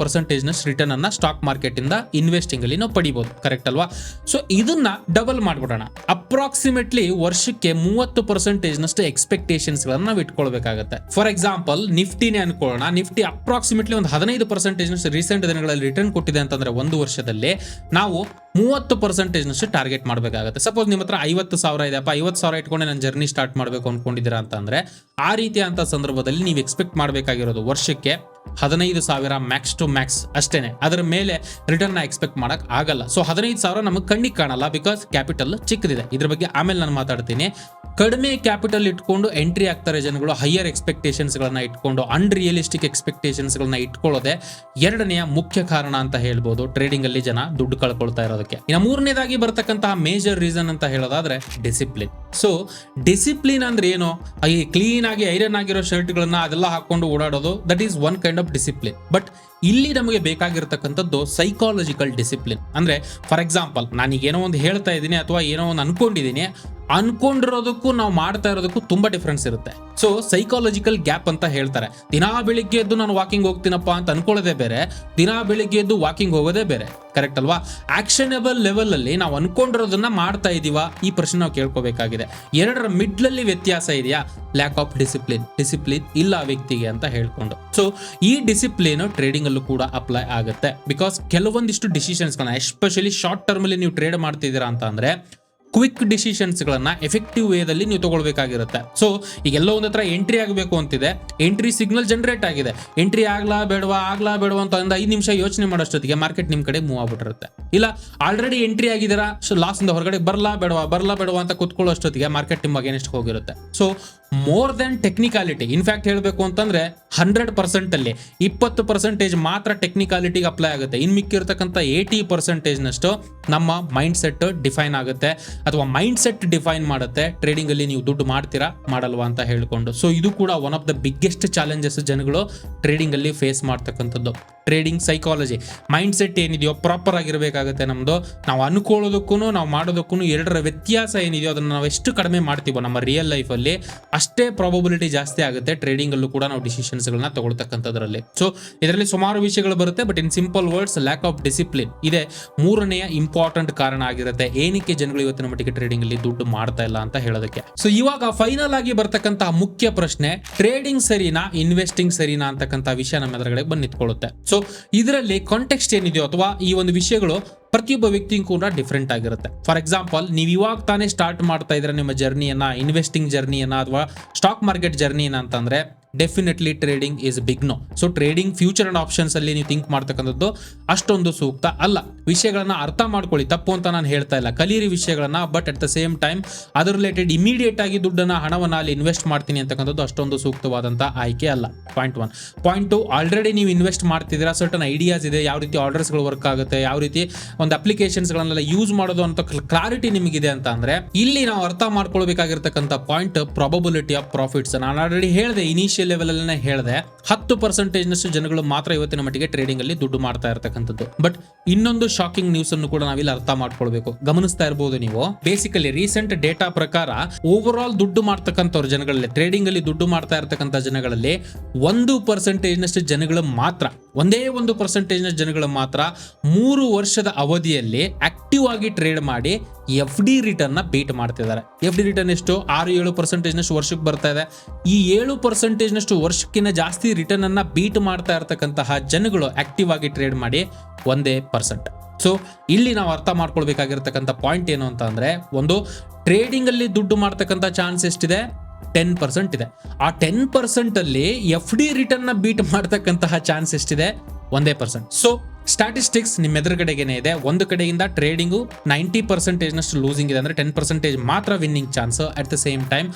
ರಿಟರ್ನ್ ಅನ್ನ ಸ್ಟಾಕ್ ಮಾರ್ಕೆಟ್ ಇಂದ ಇನ್ವೆಸ್ಟಿಂಗ್ ಅಲ್ಲಿ ನಾವು ಪಡಿಬಹುದು ಕರೆಕ್ಟ್ ಅಲ್ವಾ? ಸೊ ಇದನ್ನ ಡಬಲ್ ಮಾಡ್ಬಿಡೋಣ. ಅಪ್ರಾಕ್ಸಿಮೇಟ್ಲಿ ವರ್ಷಕ್ಕೆ ಮೂವತ್ತು ಪರ್ಸೆಂಟೇಜ್ ನಷ್ಟು ಎಕ್ಸ್ಪೆಕ್ಟೇಷನ್ಸ್ ಗಳನ್ನ ನಾವು ಇಟ್ಕೊಳ್ಬೇಕಾಗತ್ತೆ. ಫಾರ್ ಎಕ್ಸಾಂಪಲ್ ನಿಫ್ಟಿನೇ ಅನ್ಕೊಳ್ಳೋಣ. ನಿಫ್ಟಿ ಅಪ್ರಾಕ್ಸಿಮೇಟ್ಲಿ ಒಂದು ಹದಿನೈದು ಪರ್ಸೆಂಟೇಜ್ ನಷ್ಟು ರೀಸೆಂಟ್ ದಿನಗಳಲ್ಲಿ ರಿಟರ್ನ್ ಕೊಟ್ಟಿದೆ ಅಂತಂದ್ರೆ ಒಂದು ವರ್ಷದಲ್ಲಿ ನಾವು ಮೂವತ್ತು ಪರ್ಸೆಂಟೇಜ್ ನಷ್ಟು ಟಾರ್ಗೆಟ್ ಮಾಡಬೇಕಾಗುತ್ತೆ. ಸಪೋಸ್ ನಿಮ್ಮ ಹತ್ರ ಐವತ್ತು ಸಾವಿರ ಇದೆಯಪ್ಪ ಐವತ್ತು ಸಾವಿರ ಇಟ್ಕೊಂಡೆ ನಾನು ಜರ್ನಿ ಸ್ಟಾರ್ಟ್ ಮಾಡಬೇಕು ಅನ್ಕೊಂಡಿದ್ದೀರಾ ಅಂತಂದ್ರೆ, ಆ ರೀತಿಯಂತ ಸಂದರ್ಭದಲ್ಲಿ ನೀವು ಎಕ್ಸ್ಪೆಕ್ಟ್ ಮಾಡಬೇಕಾಗಿರೋದು ವರ್ಷಕ್ಕೆ ಹದಿನೈದು ಸಾವಿರ ಮ್ಯಾಕ್ಸ್ ಟು ಮ್ಯಾಕ್ಸ್ ಅಷ್ಟೇನೆ. ಅದರ ಮೇಲೆ ರಿಟರ್ನ್ ಎಕ್ಸ್ಪೆಕ್ಟ್ ಮಾಡಕ್ ಆಗಲ್ಲ. ಸೊ ಹದಿನೈದು ಸಾವಿರ ನಮಗೆ ಕಣ್ಣಿಗೆ ಕಾಣಲ್ಲ ಬಿಕಾಸ್ ಕ್ಯಾಪಿಟಲ್ ಚಿಕ್ಕದಿದೆ. ಇದ್ರ ಬಗ್ಗೆ ಆಮೇಲೆ ನಾನು ಮಾತಾಡ್ತೀನಿ. ಕಡಿಮೆ ಕ್ಯಾಪಿಟಲ್ ಇಟ್ಕೊಂಡು ಎಂಟ್ರಿ ಆಗ್ತಾರೆ ಜನಗಳು ಹೈಯರ್ ಎಕ್ಸ್ಪೆಕ್ಟೇಷನ್ಸ್ ಗಳನ್ನ ಇಟ್ಕೊಂಡು ಅನ್ರಿಯಲಿಸ್ಟಿಕ್ ಎಕ್ಸ್ಪೆಕ್ಟೇಷನ್ಸ್ ಗಳನ್ನ ಇಟ್ಕೊಳ್ಳೋದೆ ಎರಡನೆಯ ಮುಖ್ಯ ಕಾರಣ ಅಂತ ಹೇಳ್ಬೋದು ಟ್ರೇಡಿಂಗ್ ಅಲ್ಲಿ ಜನ ದುಡ್ಡು ಕಳ್ಕೊಳ್ತಾ ಇರೋದಕ್ಕೆ. ಇನ್ನು ಮೂರನೇದಾಗಿ ಬರ್ತಕ್ಕಂತಹ ಮೇಜರ್ ರೀಸನ್ ಅಂತ ಹೇಳೋದಾದ್ರೆ ಡಿಸಿಪ್ಲಿನ್ ಸೊ ಡಿಸಿಪ್ಲಿನ್ ಅಂದ್ರೆ ಏನು? ಈ ಕ್ಲೀನ್ ಆಗಿ ಐರನ್ ಆಗಿರೋ ಶರ್ಟ್ಗಳನ್ನ ಅದೆಲ್ಲ ಹಾಕೊಂಡು ಓಡಾಡೋದು that is one kind of discipline but ಇಲ್ಲಿ ನಮಗೆ ಬೇಕಾಗಿರ್ತಕ್ಕಂಥದ್ದು ಸೈಕಾಲಜಿಕಲ್ ಡಿಸಿಪ್ಲಿನ್ ಅಂದ್ರೆ ಫಾರ್ ಎಕ್ಸಾಂಪಲ್ ನಾನೀಗ ಏನೋ ಒಂದು ಹೇಳ್ತಾ ಇದ್ದೀನಿ ಅಥವಾ ಏನೋ ಒಂದು ಅನ್ಕೊಂಡಿದ್ದೀನಿ ಅನ್ಕೊಂಡಿರೋದಕ್ಕೂ ನಾವು ಮಾಡ್ತಾ ಇರೋದಕ್ಕೂ ತುಂಬಾ ಡಿಫ್ರೆನ್ಸ್ ಇರುತ್ತೆ. ಸೊ ಸೈಕಾಲಜಿಕಲ್ ಗ್ಯಾಪ್ ಅಂತ ಹೇಳ್ತಾರೆ. ದಿನಾ ಬೆಳಿಗ್ಗೆ ಎದ್ದು ನಾನು ವಾಕಿಂಗ್ ಹೋಗ್ತೀನಪ್ಪ ಅಂತ ಅನ್ಕೊಳ್ಳೋದೇ ಬೇರೆ, ದಿನಾ ಬೆಳಿಗ್ಗೆ ಎದ್ದು ವಾಕಿಂಗ್ ಹೋಗೋದೇ ಬೇರೆ. ಕರೆಕ್ಟ್ ಅಲ್ವಾ? ಆಕ್ಷನಬಲ್ ಲೆವೆಲ್ ಅಲ್ಲಿ ನಾವು ಅನ್ಕೊಂಡಿರೋದನ್ನ ಮಾಡ್ತಾ ಇದೀವ? ಈ ಪ್ರಶ್ನೆ ನಾವು ಕೇಳ್ಕೋಬೇಕಾಗಿದೆ. ಎರಡರ ಮಿಡ್ಲಲ್ಲಿ ವ್ಯತ್ಯಾಸ ಇದೆಯಾ? ಲ್ಯಾಕ್ ಆಫ್ ಡಿಸಿಪ್ಲಿನ್ ಡಿಸಿಪ್ಲಿನ್ ಇಲ್ಲ ವ್ಯಕ್ತಿಗೆ ಅಂತ ಹೇಳ್ಕೊಂಡು. ಸೊ ಈ ಡಿಸಿಪ್ಲಿನ್ ಟ್ರೇಡಿಂಗ್ ಅಲ್ಲೂ ಕೂಡ ಅಪ್ಲೈ ಆಗುತ್ತೆ. ಬಿಕಾಸ್ ಕೆಲವೊಂದಿಷ್ಟು ಡಿಸಿಷನ್ಸ್ ಎಸ್ಪೆಷಲಿ ಶಾರ್ಟ್ ಟರ್ಮ್ ಅಲ್ಲಿ ನೀವು ಟ್ರೇಡ್ ಮಾಡ್ತಿದ್ದೀರಾ ಅಂತ ಅಂದ್ರೆ ಕ್ವಿಕ್ ಡಿಸಿಷನ್ಸ್ಗಳನ್ನು ಎಫೆಕ್ಟಿವ್ ವೇದಲ್ಲಿ ನೀವು ತಗೊಳ್ಬೇಕಾಗಿರುತ್ತೆ. ಸೊ ಈಗ ಎಲ್ಲೋ ಒಂದ್ ಹತ್ರ ಎಂಟ್ರಿ ಆಗಬೇಕು ಅಂತಿದೆ. ಎಂಟ್ರಿ ಸಿಗ್ನಲ್ ಜನರೇಟ್ ಆಗಿದೆ. ಎಂಟ್ರಿ ಆಗ್ಲಾ ಬೇಡವಾ ಆಗ್ಲಾ ಬೇಡವಾ ಅಂತ ಒಂದು ಐದು ನಿಮಿಷ ಯೋಚನೆ ಮಾಡೋಷ್ಟೊತ್ತಿಗೆ ಮಾರ್ಕೆಟ್ ನಿಮ್ಮ ಕಡೆ ಮೂವ್ ಆಗ್ಬಿಟ್ಟಿರುತ್ತೆ. ಇಲ್ಲ ಆಲ್ರೆಡಿ ಎಂಟ್ರಿ ಆಗಿದ್ದೀರಾ? ಸೊ ಇಂದ ಹೊರಗಡೆ ಬರ್ಲಾ ಬೇಡವಾ ಬರ್ಲಾ ಬೇಡವಾ ಅಂತ ಕುತ್ಕೊಳ್ಳೋಷ್ಟೊತ್ತಿಗೆ ಮಾರ್ಕೆಟ್ ನಿಮ್ಮ ಅಗೇನೆಸ್ಟ್ ಹೋಗಿರುತ್ತೆ. So more than technicality in fact ಹೇಳಬೇಕು ಅಂತಂದ್ರೆ ಹಂಡ್ರೆಡ್ ಪರ್ಸೆಂಟ್ ಅಲ್ಲಿ ಇಪ್ಪತ್ತು ಪರ್ಸೆಂಟೇಜ್ ಮಾತ್ರ ಟೆಕ್ನಿಕಾಲಿಟಿಗೆ ಅಪ್ಲೈ ಆಗುತ್ತೆ. ಇನ್ ಮಿಕ್ಕಿರ್ತಕ್ಕಂಥ ಏಯ್ಟಿ ಪರ್ಸೆಂಟೇಜ್ನಷ್ಟು ನಮ್ಮ ಮೈಂಡ್ ಸೆಟ್ ಡಿಫೈನ್ ಆಗುತ್ತೆ. ಅಥವಾ ಮೈಂಡ್ ಸೆಟ್ ಡಿಫೈನ್ ಮಾಡುತ್ತೆ ಟ್ರೇಡಿಂಗ್ ಅಲ್ಲಿ ನೀವು ದುಡ್ಡು ಮಾಡ್ತೀರಾ, ಮಾಡಲ್ವಾ ಅಂತ ಹೇಳಿಕೊಂಡು. ಸೊ ಇದು ಕೂಡ one of the biggest challenges ಜನಗಳು ಟ್ರೇಡಿಂಗ್ ಅಲ್ಲಿ ಫೇಸ್ ಮಾಡ್ತಕ್ಕಂಥದ್ದು. ಟ್ರೇಡಿಂಗ್ ಸೈಕಾಲಜಿ ಮೈಂಡ್ ಸೆಟ್ ಏನಿದೆಯೋ ಪ್ರಾಪರ್ ಆಗಿರಬೇಕಾಗುತ್ತೆ ನಮ್ದು. ನಾವು ಅನ್ಕೊಳ್ಳೋದಕ್ಕೂ ನಾವು ಮಾಡೋದಕ್ಕೂ ಎರಡರ ವ್ಯತ್ಯಾಸ ಏನಿದೆಯೋ ಅದನ್ನ ನಾವು ಎಷ್ಟು ಕಡಿಮೆ ಮಾಡ್ತೀವೋ ನಮ್ಮ ರಿಯಲ್ ಲೈಫಲ್ಲಿ ಅಷ್ಟೇ ಪ್ರಾಬಬಿಲಿಟಿ ಜಾಸ್ತಿ ಆಗುತ್ತೆ ಟ್ರೇಡಿಂಗಲ್ಲೂ ಕೂಡ ನಾವು ಡಿಸಿಷನ್ಸ್ಗಳನ್ನ ತಗೊಳ್ತಕ್ಕಂಥದ್ರಲ್ಲಿ. ಸೊ ಇದರಲ್ಲಿ ಸುಮಾರು ವಿಷಯಗಳು ಬರುತ್ತೆ but in simple words lack of discipline ಇದೆ ಮೂರನೆಯ ಇಂಪಾರ್ಟೆಂಟ್ ಕಾರಣ ಆಗಿರುತ್ತೆ. ಏನಕ್ಕೆ ಜನಗಳು ಇವತ್ತಿನ ಮಟ್ಟಿಗೆ ಟ್ರೇಡಿಂಗ್ ಅಲ್ಲಿ ದುಡ್ಡು ಮಾಡ್ತಾ ಇಲ್ಲ ಅಂತ ಹೇಳೋದಕ್ಕೆ. ಸೊ ಇವಾಗ ಫೈನಲ್ ಆಗಿ ಬರ್ತಕ್ಕಂತಹ ಮುಖ್ಯ ಪ್ರಶ್ನೆ ಟ್ರೇಡಿಂಗ್ ಸರಿನಾ ಇನ್ವೆಸ್ಟಿಂಗ್ ಸರಿನಾ ಅಂತಕ್ಕಂಥ ವಿಷಯ ನಮ್ಮ ಎದುರುಗಡೆ ಬಂದು ನಿಂತ್ಕೊಳ್ಳುತ್ತೆ. ಸೊ ಇದರಲ್ಲಿ ಕಾಂಟೆಕ್ಸ್ಟ್ ಏನಿದೆಯೋ ಅಥವಾ ಈ ಒಂದು ವಿಷಯಗಳು ಪ್ರತಿಯೊಬ್ಬ ವ್ಯಕ್ತಿಗೂ ಕೂಡ ಡಿಫ್ರೆಂಟ್ ಆಗಿರುತ್ತೆ. ಫಾರ್ ಎಕ್ಸಾಂಪಲ್ ನೀವು ಇವಾಗ ತಾನೇ ಸ್ಟಾರ್ಟ್ ಮಾಡ್ತಾ ಇದ್ರೆ ನಿಮ್ಮ ಜರ್ನಿಯನ್ನ ಇನ್ವೆಸ್ಟಿಂಗ್ ಜರ್ನಿಯನ್ನ ಅಥವಾ ಸ್ಟಾಕ್ ಮಾರ್ಕೆಟ್ ಜರ್ನಿಯನ್ನ ಅಂತಂದ್ರೆ definitely trading is big no so trading future and options ಅಲ್ಲಿ ನೀವು ಥಿಂಕ್ ಮಾಡ್ತಕ್ಕಂಥದ್ದು ಅಷ್ಟೊಂದು ಸೂಕ್ತ ಅಲ್ಲ. ವಿಷಯಗಳನ್ನ ಅರ್ಥ ಮಾಡ್ಕೊಳ್ಳಿ. ತಪ್ಪು ಅಂತ ನಾನು ಹೇಳ್ತಾ ಇಲ್ಲ. ಕಲೀರಿ ವಿಷಯಗಳನ್ನ but at the same time ಅದ್ರ ರಿಲೇಟೆಡ್ ಇಮಿಡಿಯೇಟ್ ಆಗಿ ದುಡ್ಡನ್ನ, ಹಣವನ್ನ ಅಲ್ಲಿ ಇನ್ವೆಸ್ಟ್ ಮಾಡ್ತೀನಿ ಅಂತಕ್ಕಂಥದ್ದು ಅಷ್ಟೊಂದು ಸೂಕ್ತವಾದಂತ ಆಯ್ಕೆ ಅಲ್ಲ. Point one point two already ನೀವು ಇನ್ವೆಸ್ಟ್ ಮಾಡ್ತಿದ್ದೀರಾ ಸರ್ಟನ್ ಐಡಿಯಾಸ್ ಇದೆ, ಯಾವ ರೀತಿ ಆರ್ಡರ್ಸ್ಗಳು ವರ್ಕ್ ಆಗುತ್ತೆ, ಯಾವ ರೀತಿ ಒಂದು ಅಪ್ಲಿಕೇಶನ್ಸ್ಗಳನ್ನೆಲ್ಲ ಯೂಸ್ ಮಾಡೋದು ಅಂತ ಕ್ಲಾರಿಟಿ ನಿಮಗಿದೆ ಅಂತ ಅಂದ್ರೆ, ಇಲ್ಲಿ ನಾವು ಅರ್ಥ ಮಾಡ್ಕೊಳ್ಬೇಕಾಗಿರ್ತಕ್ಕಂಥ ಪಾಯಿಂಟ್ ಪ್ರಾಬಬಿಲಿಟಿ ಆಫ್ ಪ್ರಾಫಿಟ್ಸ್ ನಾನು ಆಲ್ರೆಡಿ ಹೇಳಿದೆ ಇನಿಷಿಯಲ್ ಲೆವೆಲ್ ಅಲ್ಲಿ ಹೇಳಿದೆ, ಹತ್ತು ಪರ್ಸೆಂಟೇಜ್ ನಷ್ಟು ಜನಗಳು ಮಾತ್ರ ಇವತ್ತಿನ ಮಟ್ಟಿಗೆ ಟ್ರೇಡಿಂಗ್ ಅಲ್ಲಿ ದುಡ್ಡು ಮಾಡ್ತಾ ಇರತಕ್ಕಂಥದ್ದು. ಬಟ್ ಇನ್ನೊಂದು ಶಾಕಿಂಗ್ ನ್ಯೂಸ್ ಅನ್ನು ಕೂಡ ನಾವಿಲ್ಲಿ ಅರ್ಥ ಮಾಡ್ಕೊಳ್ಬೇಕು. ಗಮನಿಸ್ತಾ ಇರಬಹುದು ನೀವು. ಬೇಸಿಕಲಿ ರೀಸೆಂಟ್ ಡೇಟಾ ಪ್ರಕಾರ ಓವರ್ ಆಲ್ ದುಡ್ಡು ಮಾಡ್ತಕ್ಕಂಥವ್ರ ಜನಗಳಲ್ಲಿ ಟ್ರೇಡಿಂಗ್ ಅಲ್ಲಿ ದುಡ್ಡು ಮಾಡ್ತಾ ಇರತಕ್ಕಂಥ ಜನಗಳಲ್ಲಿ ಒಂದು ಪರ್ಸೆಂಟೇಜ್ ನಷ್ಟು ಜನಗಳು ಮಾತ್ರ ಒಂದೇ ಒಂದು ಪರ್ಸೆಂಟೇಜ್ನ ಜನಗಳು ಮಾತ್ರ ಮೂರು ವರ್ಷದ ಅವಧಿಯಲ್ಲಿ ಆಕ್ಟಿವ್ ಆಗಿ ಟ್ರೇಡ್ ಮಾಡಿ ಎಫ್ ಡಿ ರಿಟರ್ನ್ ಬೀಟ್ ಮಾಡ್ತಿದ್ದಾರೆ. ಎಫ್ ಡಿ ರಿಟರ್ನ್ ಎಷ್ಟು? ಆರು ಏಳು ಪರ್ಸೆಂಟೇಜ್ನಷ್ಟು ವರ್ಷಕ್ಕೆ ಬರ್ತಾ ಇದೆ. ಈ ಏಳು ಪರ್ಸೆಂಟೇಜ್ನಷ್ಟು ವರ್ಷಕ್ಕಿಂತ ಜಾಸ್ತಿ ರಿಟರ್ನ್ ಅನ್ನ ಬೀಟ್ ಮಾಡ್ತಾ ಇರತಕ್ಕಂತಹ ಜನಗಳು ಆಕ್ಟಿವ್ ಆಗಿ ಟ್ರೇಡ್ ಮಾಡಿ ಒಂದೇ ಪರ್ಸೆಂಟ್ ಸೊ ಇಲ್ಲಿ ನಾವು ಅರ್ಥ ಮಾಡ್ಕೊಳ್ಬೇಕಾಗಿರ್ತಕ್ಕಂಥ ಪಾಯಿಂಟ್ ಏನು ಅಂತ ಒಂದು ಟ್ರೇಡಿಂಗ್ ಅಲ್ಲಿ ದುಡ್ಡು ಮಾಡ್ತಕ್ಕಂಥ ಚಾನ್ಸ್ ಎಷ್ಟಿದೆ? ಟೆನ್ ಪರ್ಸೆಂಟ್ ಇದೆ. ಆ ಟೆನ್ ಪರ್ಸೆಂಟ್ ಅಲ್ಲಿ ಎಫ್ ಡಿ ರಿಟರ್ನ್ನ ಬೀಟ್ ಮಾಡ್ತಕ್ಕಂತಹ ಚಾನ್ಸ್ ಎಷ್ಟಿದೆ? ಒಂದೇ ಪರ್ಸೆಂಟ್ ಸೊ ಸ್ಟಾಟಿಸ್ಟಿಕ್ಸ್ ನಿಮ್ಮ ಎದುರುಗಡೆಗೇನೆ ಇದೆ. ಒಂದು ಕಡೆಯಿಂದ ಟ್ರೇಡಿಂಗು ನೈಂಟಿ ಪರ್ಸೆಂಟೇಜ್ನಷ್ಟು ಲೂಸಿಂಗ್ ಇದೆ. ಅಂದರೆ ಟೆನ್ ಪರ್ಸೆಂಟೇಜ್ ಮಾತ್ರ winning chance at the same time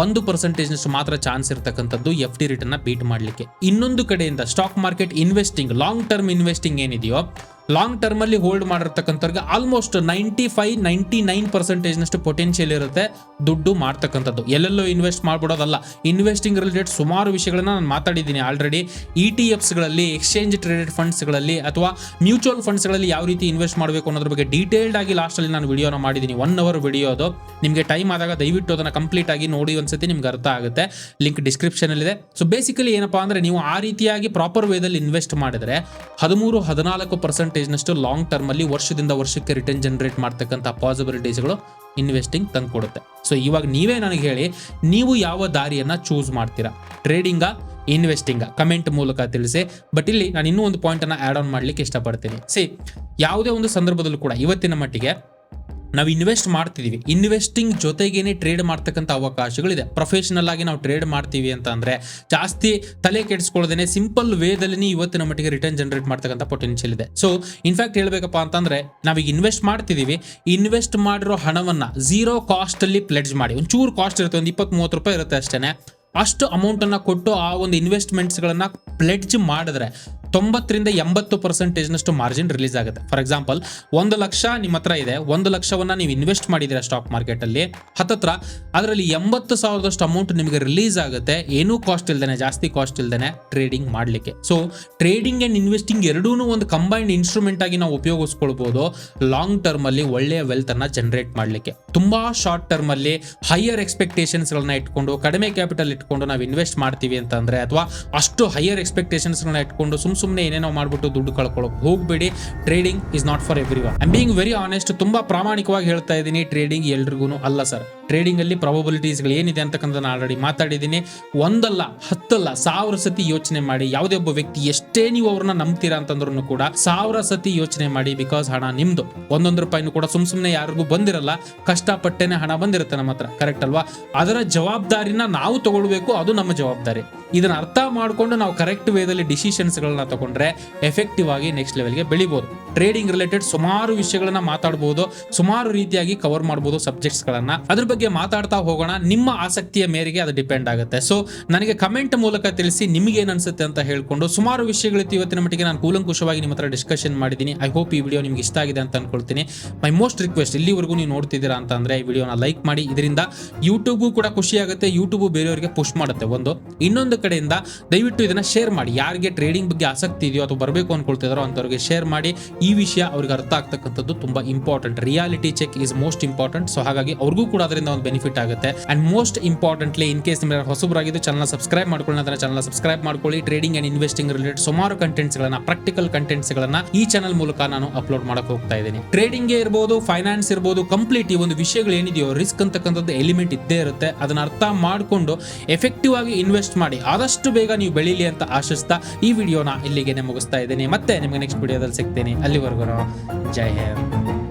ಒಂದು ಪರ್ಸೆಂಟೇಜ್ನಷ್ಟು ಮಾತ್ರ ಚಾನ್ಸ್ ಇರತಕ್ಕಂಥದ್ದು ಎಫ್ ಡಿ ರಿಟರ್ನ್ ಬೀಟ್ ಮಾಡಲಿಕ್ಕೆ. ಇನ್ನೊಂದು ಕಡೆಯಿಂದ stock market investing long term investing ಏನಿದೆಯೋ ಲಾಂಗ್ ಟರ್ಮ್ ಅಲ್ಲಿ hold ಮಾಡಿರ್ತಕ್ಕಂಥವ್ರಿಗೆ almost ninety five ninety nine ಪರ್ಸೆಂಟೇಜ್ನಷ್ಟು potential ಇರುತ್ತೆ ದುಡ್ಡು ಮಾಡ್ತಕ್ಕಂಥದ್ದು. ಎಲ್ಲೆಲ್ಲೋ ಇನ್ವೆಸ್ಟ್ ಮಾಡ್ಬಿಡೋದಲ್ಲ. ಇನ್ವೆಸ್ಟಿಂಗ್ ರಿಲೇಟೆಡ್ ಸುಮಾರು ವಿಷಯಗಳನ್ನ ನಾನು ಮಾತಾಡಿದ್ದೀನಿ ಆಲ್ರೆಡಿ ಇ ಟಿ ಎಫ್ಸ್ಗಳಲ್ಲಿ ಎಕ್ಸ್ಚೇಂಜ್ ಟ್ರೇಡೆಡ್ ಫಂಡ್ಸ್ಗಳಲ್ಲಿ ಅಥವಾ ಮ್ಯೂಚುವಲ್ ಫಂಡ್ಸ್ಗಳಲ್ಲಿ ಯಾವ ರೀತಿ ಇನ್ವೆಸ್ಟ್ ಮಾಡಬೇಕು ಅನ್ನೋದ್ರ ಬಗ್ಗೆ ಡೀಟೇಲ್ಡ್ ಆಗಿ ಲಾಸ್ಟಲ್ಲಿ ನಾನು ವಿಡಿಯೋನ ಮಾಡಿದ್ದೀನಿ. ಒನ್ ಅವರ್ ವಿಡಿಯೋ ಅದು. ನಿಮಗೆ ಟೈಮ್ ಆದಾಗ ದಯವಿಟ್ಟು ಅದನ್ನು ಕಂಪ್ಲೀಟ್ ಆಗಿ ನೋಡಿ ಒಂದ್ಸತಿ ನಿಮ್ಗೆ ಅರ್ಥ ಆಗುತ್ತೆ. ಲಿಂಕ್ ಡಿಸ್ಕ್ರಿಪ್ಷನ್ನಲ್ಲಿ ಇದೆ ಸೊ ಬೇಸಿಕಲಿ ಏನಪ್ಪಾ ಅಂದ್ರೆ ನೀವು ಆ ರೀತಿಯಾಗಿ ಪ್ರಾಪರ್ ವೇದಲ್ಲಿ ಇನ್ವೆಸ್ಟ್ ಮಾಡಿದ್ರೆ ಹದಿಮೂರು, ಹದಿನಾಲ್ಕು ಪರ್ಸೆಂಟೇಜ್ನಷ್ಟು ಲಾಂಗ್ ಟರ್ಮ್ ಅಲ್ಲಿ ವರ್ಷದಿಂದ ವರ್ಷಕ್ಕೆ ರಿಟರ್ನ್ ಜನರೇಟ್ ಮಾಡ್ತಕ್ಕಂಥ ಪಾಸಿಬಿಲಿಟೀಸ್ಗಳು ಇನ್ವೆಸ್ಟಿಂಗ್ ತಂದುಕೊಡುತ್ತೆ ಸೊ ಇವಾಗ ನೀವೇ ನನಗೆ ಹೇಳಿ, ನೀವು ಯಾವ ದಾರಿಯನ್ನ ಚೂಸ್ ಮಾಡ್ತೀರಾ? ಟ್ರೇಡಿಂಗಾ ಇನ್ವೆಸ್ಟಿಂಗ್ ಕಮೆಂಟ್ ಮೂಲಕ ತಿಳಿಸಿ. ಬಟ್ ಇಲ್ಲಿ ನಾನು ಇನ್ನೂ ಒಂದು ಪಾಯಿಂಟ್ ಅನ್ನ ಆಡ್ ಆನ್ ಮಾಡಲಿಕ್ಕೆ ಇಷ್ಟಪಡ್ತೀನಿ. ಸಿ ಯಾವುದೇ ಒಂದು ಸಂದರ್ಭದಲ್ಲೂ ಕೂಡ ಇವತ್ತಿನ ಮಟ್ಟಿಗೆ ನಾವು ಇನ್ವೆಸ್ಟ್ ಮಾಡ್ತಿದೀವಿ. ಇನ್ವೆಸ್ಟಿಂಗ್ ಜೊತೆಗೇನೆ ಟ್ರೇಡ್ ಮಾಡ್ತಕ್ಕಂಥ ಅವಕಾಶಗಳಿದೆ. ಪ್ರೊಫೆಷನಲ್ ಆಗಿ ನಾವು ಟ್ರೇಡ್ ಮಾಡ್ತೀವಿ ಅಂತ ಅಂದ್ರೆ ಜಾಸ್ತಿ ತಲೆ ಕೆಡಿಸ್ಕೊಳ್ಳದೇನೆ ಸಿಂಪಲ್ ವೇದಲ್ಲಿ ಇವತ್ತಿನ ಮಟ್ಟಿಗೆ ರಿಟರ್ನ್ ಜನರೇಟ್ ಮಾಡ್ತಕ್ಕಂಥ ಪೊಟೆನ್ಷಿಯಲ್ ಇದೆ. ಸೊ ಇನ್ಫ್ಯಾಕ್ಟ್ ಹೇಳ್ಬೇಕಪ್ಪ ಅಂತಂದ್ರೆ ನಾವೀಗ ಇನ್ವೆಸ್ಟ್ ಮಾಡ್ತಿದೀವಿ. ಇನ್ವೆಸ್ಟ್ ಮಾಡಿರೋ ಹಣವನ್ನ ಝೀರೋ ಕಾಸ್ಟ್ ಅಲ್ಲಿ ಪ್ಲೆಡ್ಜ್ ಮಾಡಿ. ಒಂಚೂರು ಕಾಸ್ಟ್ ಇರುತ್ತೆ. ಒಂದು ಇಪ್ಪತ್ತ್ ಮೂವತ್ತು ರೂಪಾಯಿ ಇರುತ್ತೆ ಅಷ್ಟೇನೆ. ಅಷ್ಟು ಅಮೌಂಟನ್ನು ಕೊಟ್ಟು ಆ ಒಂದು ಇನ್ವೆಸ್ಟ್ಮೆಂಟ್ಸ್ಗಳನ್ನು ಪ್ಲೆಡ್ಜ್ ಮಾಡಿದ್ರೆ ತೊಂಬತ್ತರಿಂದ ಎಂಬತ್ತು ಪರ್ಸೆಂಟೇಜ್ನಷ್ಟು ಮಾರ್ಜಿನ್ ರಿಲೀಸ್ ಆಗುತ್ತೆ. ಫಾರ್ ಎಕ್ಸಾಂಪಲ್ ಒಂದು ಲಕ್ಷ ನಿಮ್ಮ ಹತ್ರ ಇದೆ. ಒಂದು ಲಕ್ಷವನ್ನ ನೀವು ಇನ್ವೆಸ್ಟ್ ಮಾಡಿದ್ರೆ ಸ್ಟಾಕ್ ಮಾರ್ಕೆಟಲ್ಲಿ ಹತ್ತತ್ರ, ಅದರಲ್ಲಿ ಎಂಬತ್ತು ಸಾವಿರದಷ್ಟು ಅಮೌಂಟ್ ನಿಮಗೆ ರಿಲೀಸ್ ಆಗುತ್ತೆ. ಏನೂ ಕಾಸ್ಟ್ ಇಲ್ದೇನೆ, ಜಾಸ್ತಿ ಕಾಸ್ಟ್ ಇಲ್ದೇನೆ ಟ್ರೇಡಿಂಗ್ ಮಾಡಲಿಕ್ಕೆ. ಸೊ ಟ್ರೇಡಿಂಗ್ ಆ್ಯಂಡ್ ಇನ್ವೆಸ್ಟಿಂಗ್ ಎರಡೂ ಒಂದು ಕಂಬೈನ್ಡ್ ಇನ್ಸ್ಟ್ರೂಮೆಂಟ್ ಆಗಿ ನಾವು ಉಪಯೋಗಿಸ್ಕೊಳ್ಬೋದು. ಲಾಂಗ್ ಟರ್ಮ್ ಅಲ್ಲಿ ಒಳ್ಳೆಯ ವೆಲ್ತ್ ಅನ್ನ ಜನರೇಟ್ ಮಾಡಲಿಕ್ಕೆ. ತುಂಬಾ ಶಾರ್ಟ್ ಟರ್ಮ್ ಅಲ್ಲಿ ಹೈಯರ್ ಎಕ್ಸ್ಪೆಕ್ಟೇಷನ್ಸ್ಗಳನ್ನ ಇಟ್ಕೊಂಡು, ಕಡಿಮೆ ಕ್ಯಾಪಿಟಲ್ ಇಟ್ಕೊಂಡು ನಾವು ಇನ್ವೆಸ್ಟ್ ಮಾಡ್ತೀವಿ ಅಂತಂದರೆ ಅಥವಾ ಅಷ್ಟು ಹೈಯರ್ ಎಕ್ಸ್ಪೆಕ್ಟೇಷನ್ಸ್ಗಳನ್ನ ಇಟ್ಕೊಂಡು ಸುಮ್ ಸುಮ್ಮನೆ ಏನೇನೋ ಮಾಡಿಬಿಟ್ಟು ದುಡ್ಡು ಕಳ್ಕೊಳ್ಳೋಕೆ ಹೋಗಬೇಡಿ trading is not for everyone I'm being very honest ತುಂಬ ಪ್ರಾಮಾಣಿಕವಾಗಿ ಹೇಳ್ತಾ ಇದ್ದೀನಿ ಟ್ರೇಡಿಂಗ್ ಎಲ್ರಿಗೂ ಅಲ್ಲ ಸರ್. ಟ್ರೇಡಿಂಗ್ ಅಲ್ಲಿ ಪ್ರಾಬಬಿಲಿಟೀಸ್ಗಳು ಏನಿದೆ ಅಂತಕ್ಕಂಥ ನಾನು ಆಲ್ರೆಡಿ ಮಾತಾಡಿದ್ದೀನಿ. ಒಂದಲ್ಲ, ಹತ್ತಲ್ಲ, ಸಾವಿರ ಸತಿ ಯೋಚನೆ ಮಾಡಿ, ಯಾವುದೇ ಒಬ್ಬ ವ್ಯಕ್ತಿ ಎಷ್ಟೇ ನೀವು ಅವ್ರನ್ನ ನಂಬ್ತೀರಾ ಅಂತಂದ್ರೂ ಕೂಡ ಸಾವಿರ ಸತಿ ಯೋಚನೆ ಮಾಡಿ ಬಿಕಾಸ್ ಹಣ ನಿಮ್ದು. ಒಂದೊಂದು ರೂಪಾಯಿನೂ ಕೂಡ ಸುಮ್ ಸುಮ್ಮನೆ ಯಾರಿಗೂ ಬಂದಿರಲ್ಲ, ಕಷ್ಟಪಟ್ಟೇನೆ ಹಣ ಬಂದಿರುತ್ತೆ ನಮ್ಮ ಹತ್ರ ಕರೆಕ್ಟ್ ಅಲ್ವಾ? ಅದರ ಜವಾಬ್ದಾರಿನ ನಾವು ತಗೊಳ್ಬೇಕು, ಅದು ನಮ್ಮ ಜವಾಬ್ದಾರಿ. ಇದನ್ನ ಅರ್ಥ ಮಾಡಿಕೊಂಡು ನಾವು ಕರೆಕ್ಟ್ ವೇದಲ್ಲಿ ಡಿಸಿಷನ್ಸ್ಗಳನ್ನ ತಗೊಂಡ್ರೆ ಎಫೆಕ್ಟಿವ್ ಆಗಿ ನೆಕ್ಸ್ಟ್ ಲೆವೆಲ್ಗೆ ಬೆಳಿಬೋದು. ಟ್ರೇಡಿಂಗ್ ರಿಲೇಟೆಡ್ ಸುಮಾರು ವಿಷಯಗಳನ್ನ ಮಾತಾಡಬಹುದು ಸುಮಾರು ರೀತಿಯಾಗಿ ಕವರ್ ಮಾಡಬಹುದು ಸಬ್ಜೆಕ್ಟ್ಸ್ ಗಳನ್ನ ಅದ್ರ ಬಗ್ಗೆ ಮಾತಾಡ್ತಾ ಹೋಗೋಣ. ನಿಮ್ಮ ಆಸಕ್ತಿಯ ಮೇರೆಗೆ ಅದು ಡಿಪೆಂಡ್ ಆಗುತ್ತೆ. ಸೊ ನನಗೆ ಕಮೆಂಟ್ ಮೂಲಕ ತಿಳಿಸಿ ನಿಮಗೆ ಏನ್ ಅನ್ಸುತ್ತೆ ಅಂತ ಹೇಳ್ಕೊಂಡು ಸುಮಾರು ವಿಷಯಗಳಿತ್ತು ಇವತ್ತಿನ ಮಟ್ಟಿಗೆ ನಾನು ಕೂಲಂಕುಷವಾಗಿ ನಿಮ್ಮ ಹತ್ರ ಡಿಸ್ಕಷನ್ ಮಾಡಿದ್ದೀನಿ. ಐ ಹೋಪ್ ಈ ವಿಡಿಯೋ ನಿಮ್ಗೆ ಇಷ್ಟ ಆಗಿದೆ ಅಂತ ಅನ್ಕೊಳ್ತೀನಿ. ಮೈ ಮೋಸ್ಟ್ ರಿಕ್ವೆಸ್ಟ್ ಇಲ್ಲಿವರೆಗೂ ನೀವು ನೋಡ್ತಿದ್ದೀರಾ ಅಂತ ಅಂದ್ರೆ ಈ ವಿಡಿಯೋನ ಲೈಕ್ ಮಾಡಿ. ಇದರಿಂದ ಯೂಟ್ಯೂಬ್ಗೂ ಕೂಡ ಖುಷಿ ಆಗುತ್ತೆ ಯೂಟ್ಯೂಬ್ ಬೇರೆಯವರಿಗೆ ಪುಷ್ ಮಾಡುತ್ತೆ. ಒಂದು. ಇನ್ನೊಂದು ಕಡೆಯಿಂದ ದಯವಿಟ್ಟು ಇದನ್ನ ಶೇರ್ ಮಾಡಿ. ಯಾರಿಗೆ ಟ್ರೇಡಿಂಗ್ ಬಗ್ಗೆ ಆಸಕ್ತಿ ಇದೆಯೋ ಅಥವಾ ಬರಬೇಕು ಅನ್ಕೊಳ್ತಿದಾರೋ ಅಂತವ್ರಿಗೆ ಶೇರ್ ಮಾಡಿ. ಈ ವಿಷಯ ಅವ್ರಿಗೆ ಅರ್ಥ ಆಗ್ತಕ್ಕಂಥದ್ದು ತುಂಬಾ important reality check is most important so ಹಾಗಾಗಿ ಅವ್ರಿಗೂ ಕೂಡ ಅದರಿಂದ ಒಂದು ಬೆನಿಫಿಟ್ ಆಗುತ್ತೆ. And most importantly in case ನಿಮಗೆ ಹೊಸಬರಾಗಿದ್ದು ಚಾನಲ್ ಸಬ್ಸ್ಕ್ರೈಬ್ ಮಾಡ್ಕೊಳ್ಳಿ. ಅದನ್ನ ಚಾನಲ್ ಸಬ್ಸ್ಕ್ರೈಬ್ ಮಾಡ್ಕೊಳ್ಳಿ. ಟ್ರೇಡಿಂಗ್ ಅಂಡ್ ಇನ್ವೆಸ್ಟಿಂಗ್ ರಿಲೇಟೆಡ್ ಸುಮಾರು ಕಂಟೆಂಟ್ಸ್ ಗಳನ್ನ ಪ್ರಾಕ್ಟಿಕಲ್ ಕಂಟೆಂಟ್ಸ್ ಗಳನ್ನ ಈ ಚಾನಲ್ ಮೂಲಕ ನಾನು ಅಪ್ಲೋಡ್ ಮಾಡಕ್ ಹೋಗ್ತಾ ಇದ್ದೀನಿ. ಟ್ರೇಡಿಂಗ್ ಇರ್ಬೋದು ಫೈನಾನ್ಸ್ ಇರ್ಬೋದು ಕಂಪ್ಲೀಟ್ ಈ ಒಂದು ವಿಷಯಗಳು ಏನಿದೆಯೋ ರಿಸ್ಕ್ ಅಂತಕ್ಕಂಥದ್ದು ಎಲಿಮೆಂಟ್ ಇದ್ದೇ ಇರುತ್ತೆ. ಅದನ್ನ ಅರ್ಥ ಮಾಡಿಕೊಂಡು ಎಫೆಕ್ಟಿವ್ ಆಗಿ ಇನ್ವೆಸ್ಟ್ ಮಾಡಿ. ಆದಷ್ಟು ಬೇಗ ನೀವು ಬೆಳೀಲಿ ಅಂತ ಆಶಿಸ್ತಾ ಈ ವಿಡಿಯೋನ ಇಲ್ಲಿಗೆ ಮುಗಿಸ್ತಾ ಇದ್ದೀನಿ. ಮತ್ತೆ ನಿಮಗೆ ನೆಕ್ಸ್ಟ್ ವಿಡಿಯೋದಲ್ಲಿ ಸಿಗ್ತೀನಿ. ಅಲ್ಲಿವರೆಗೂ ಜೈ ಹಿಂದ್.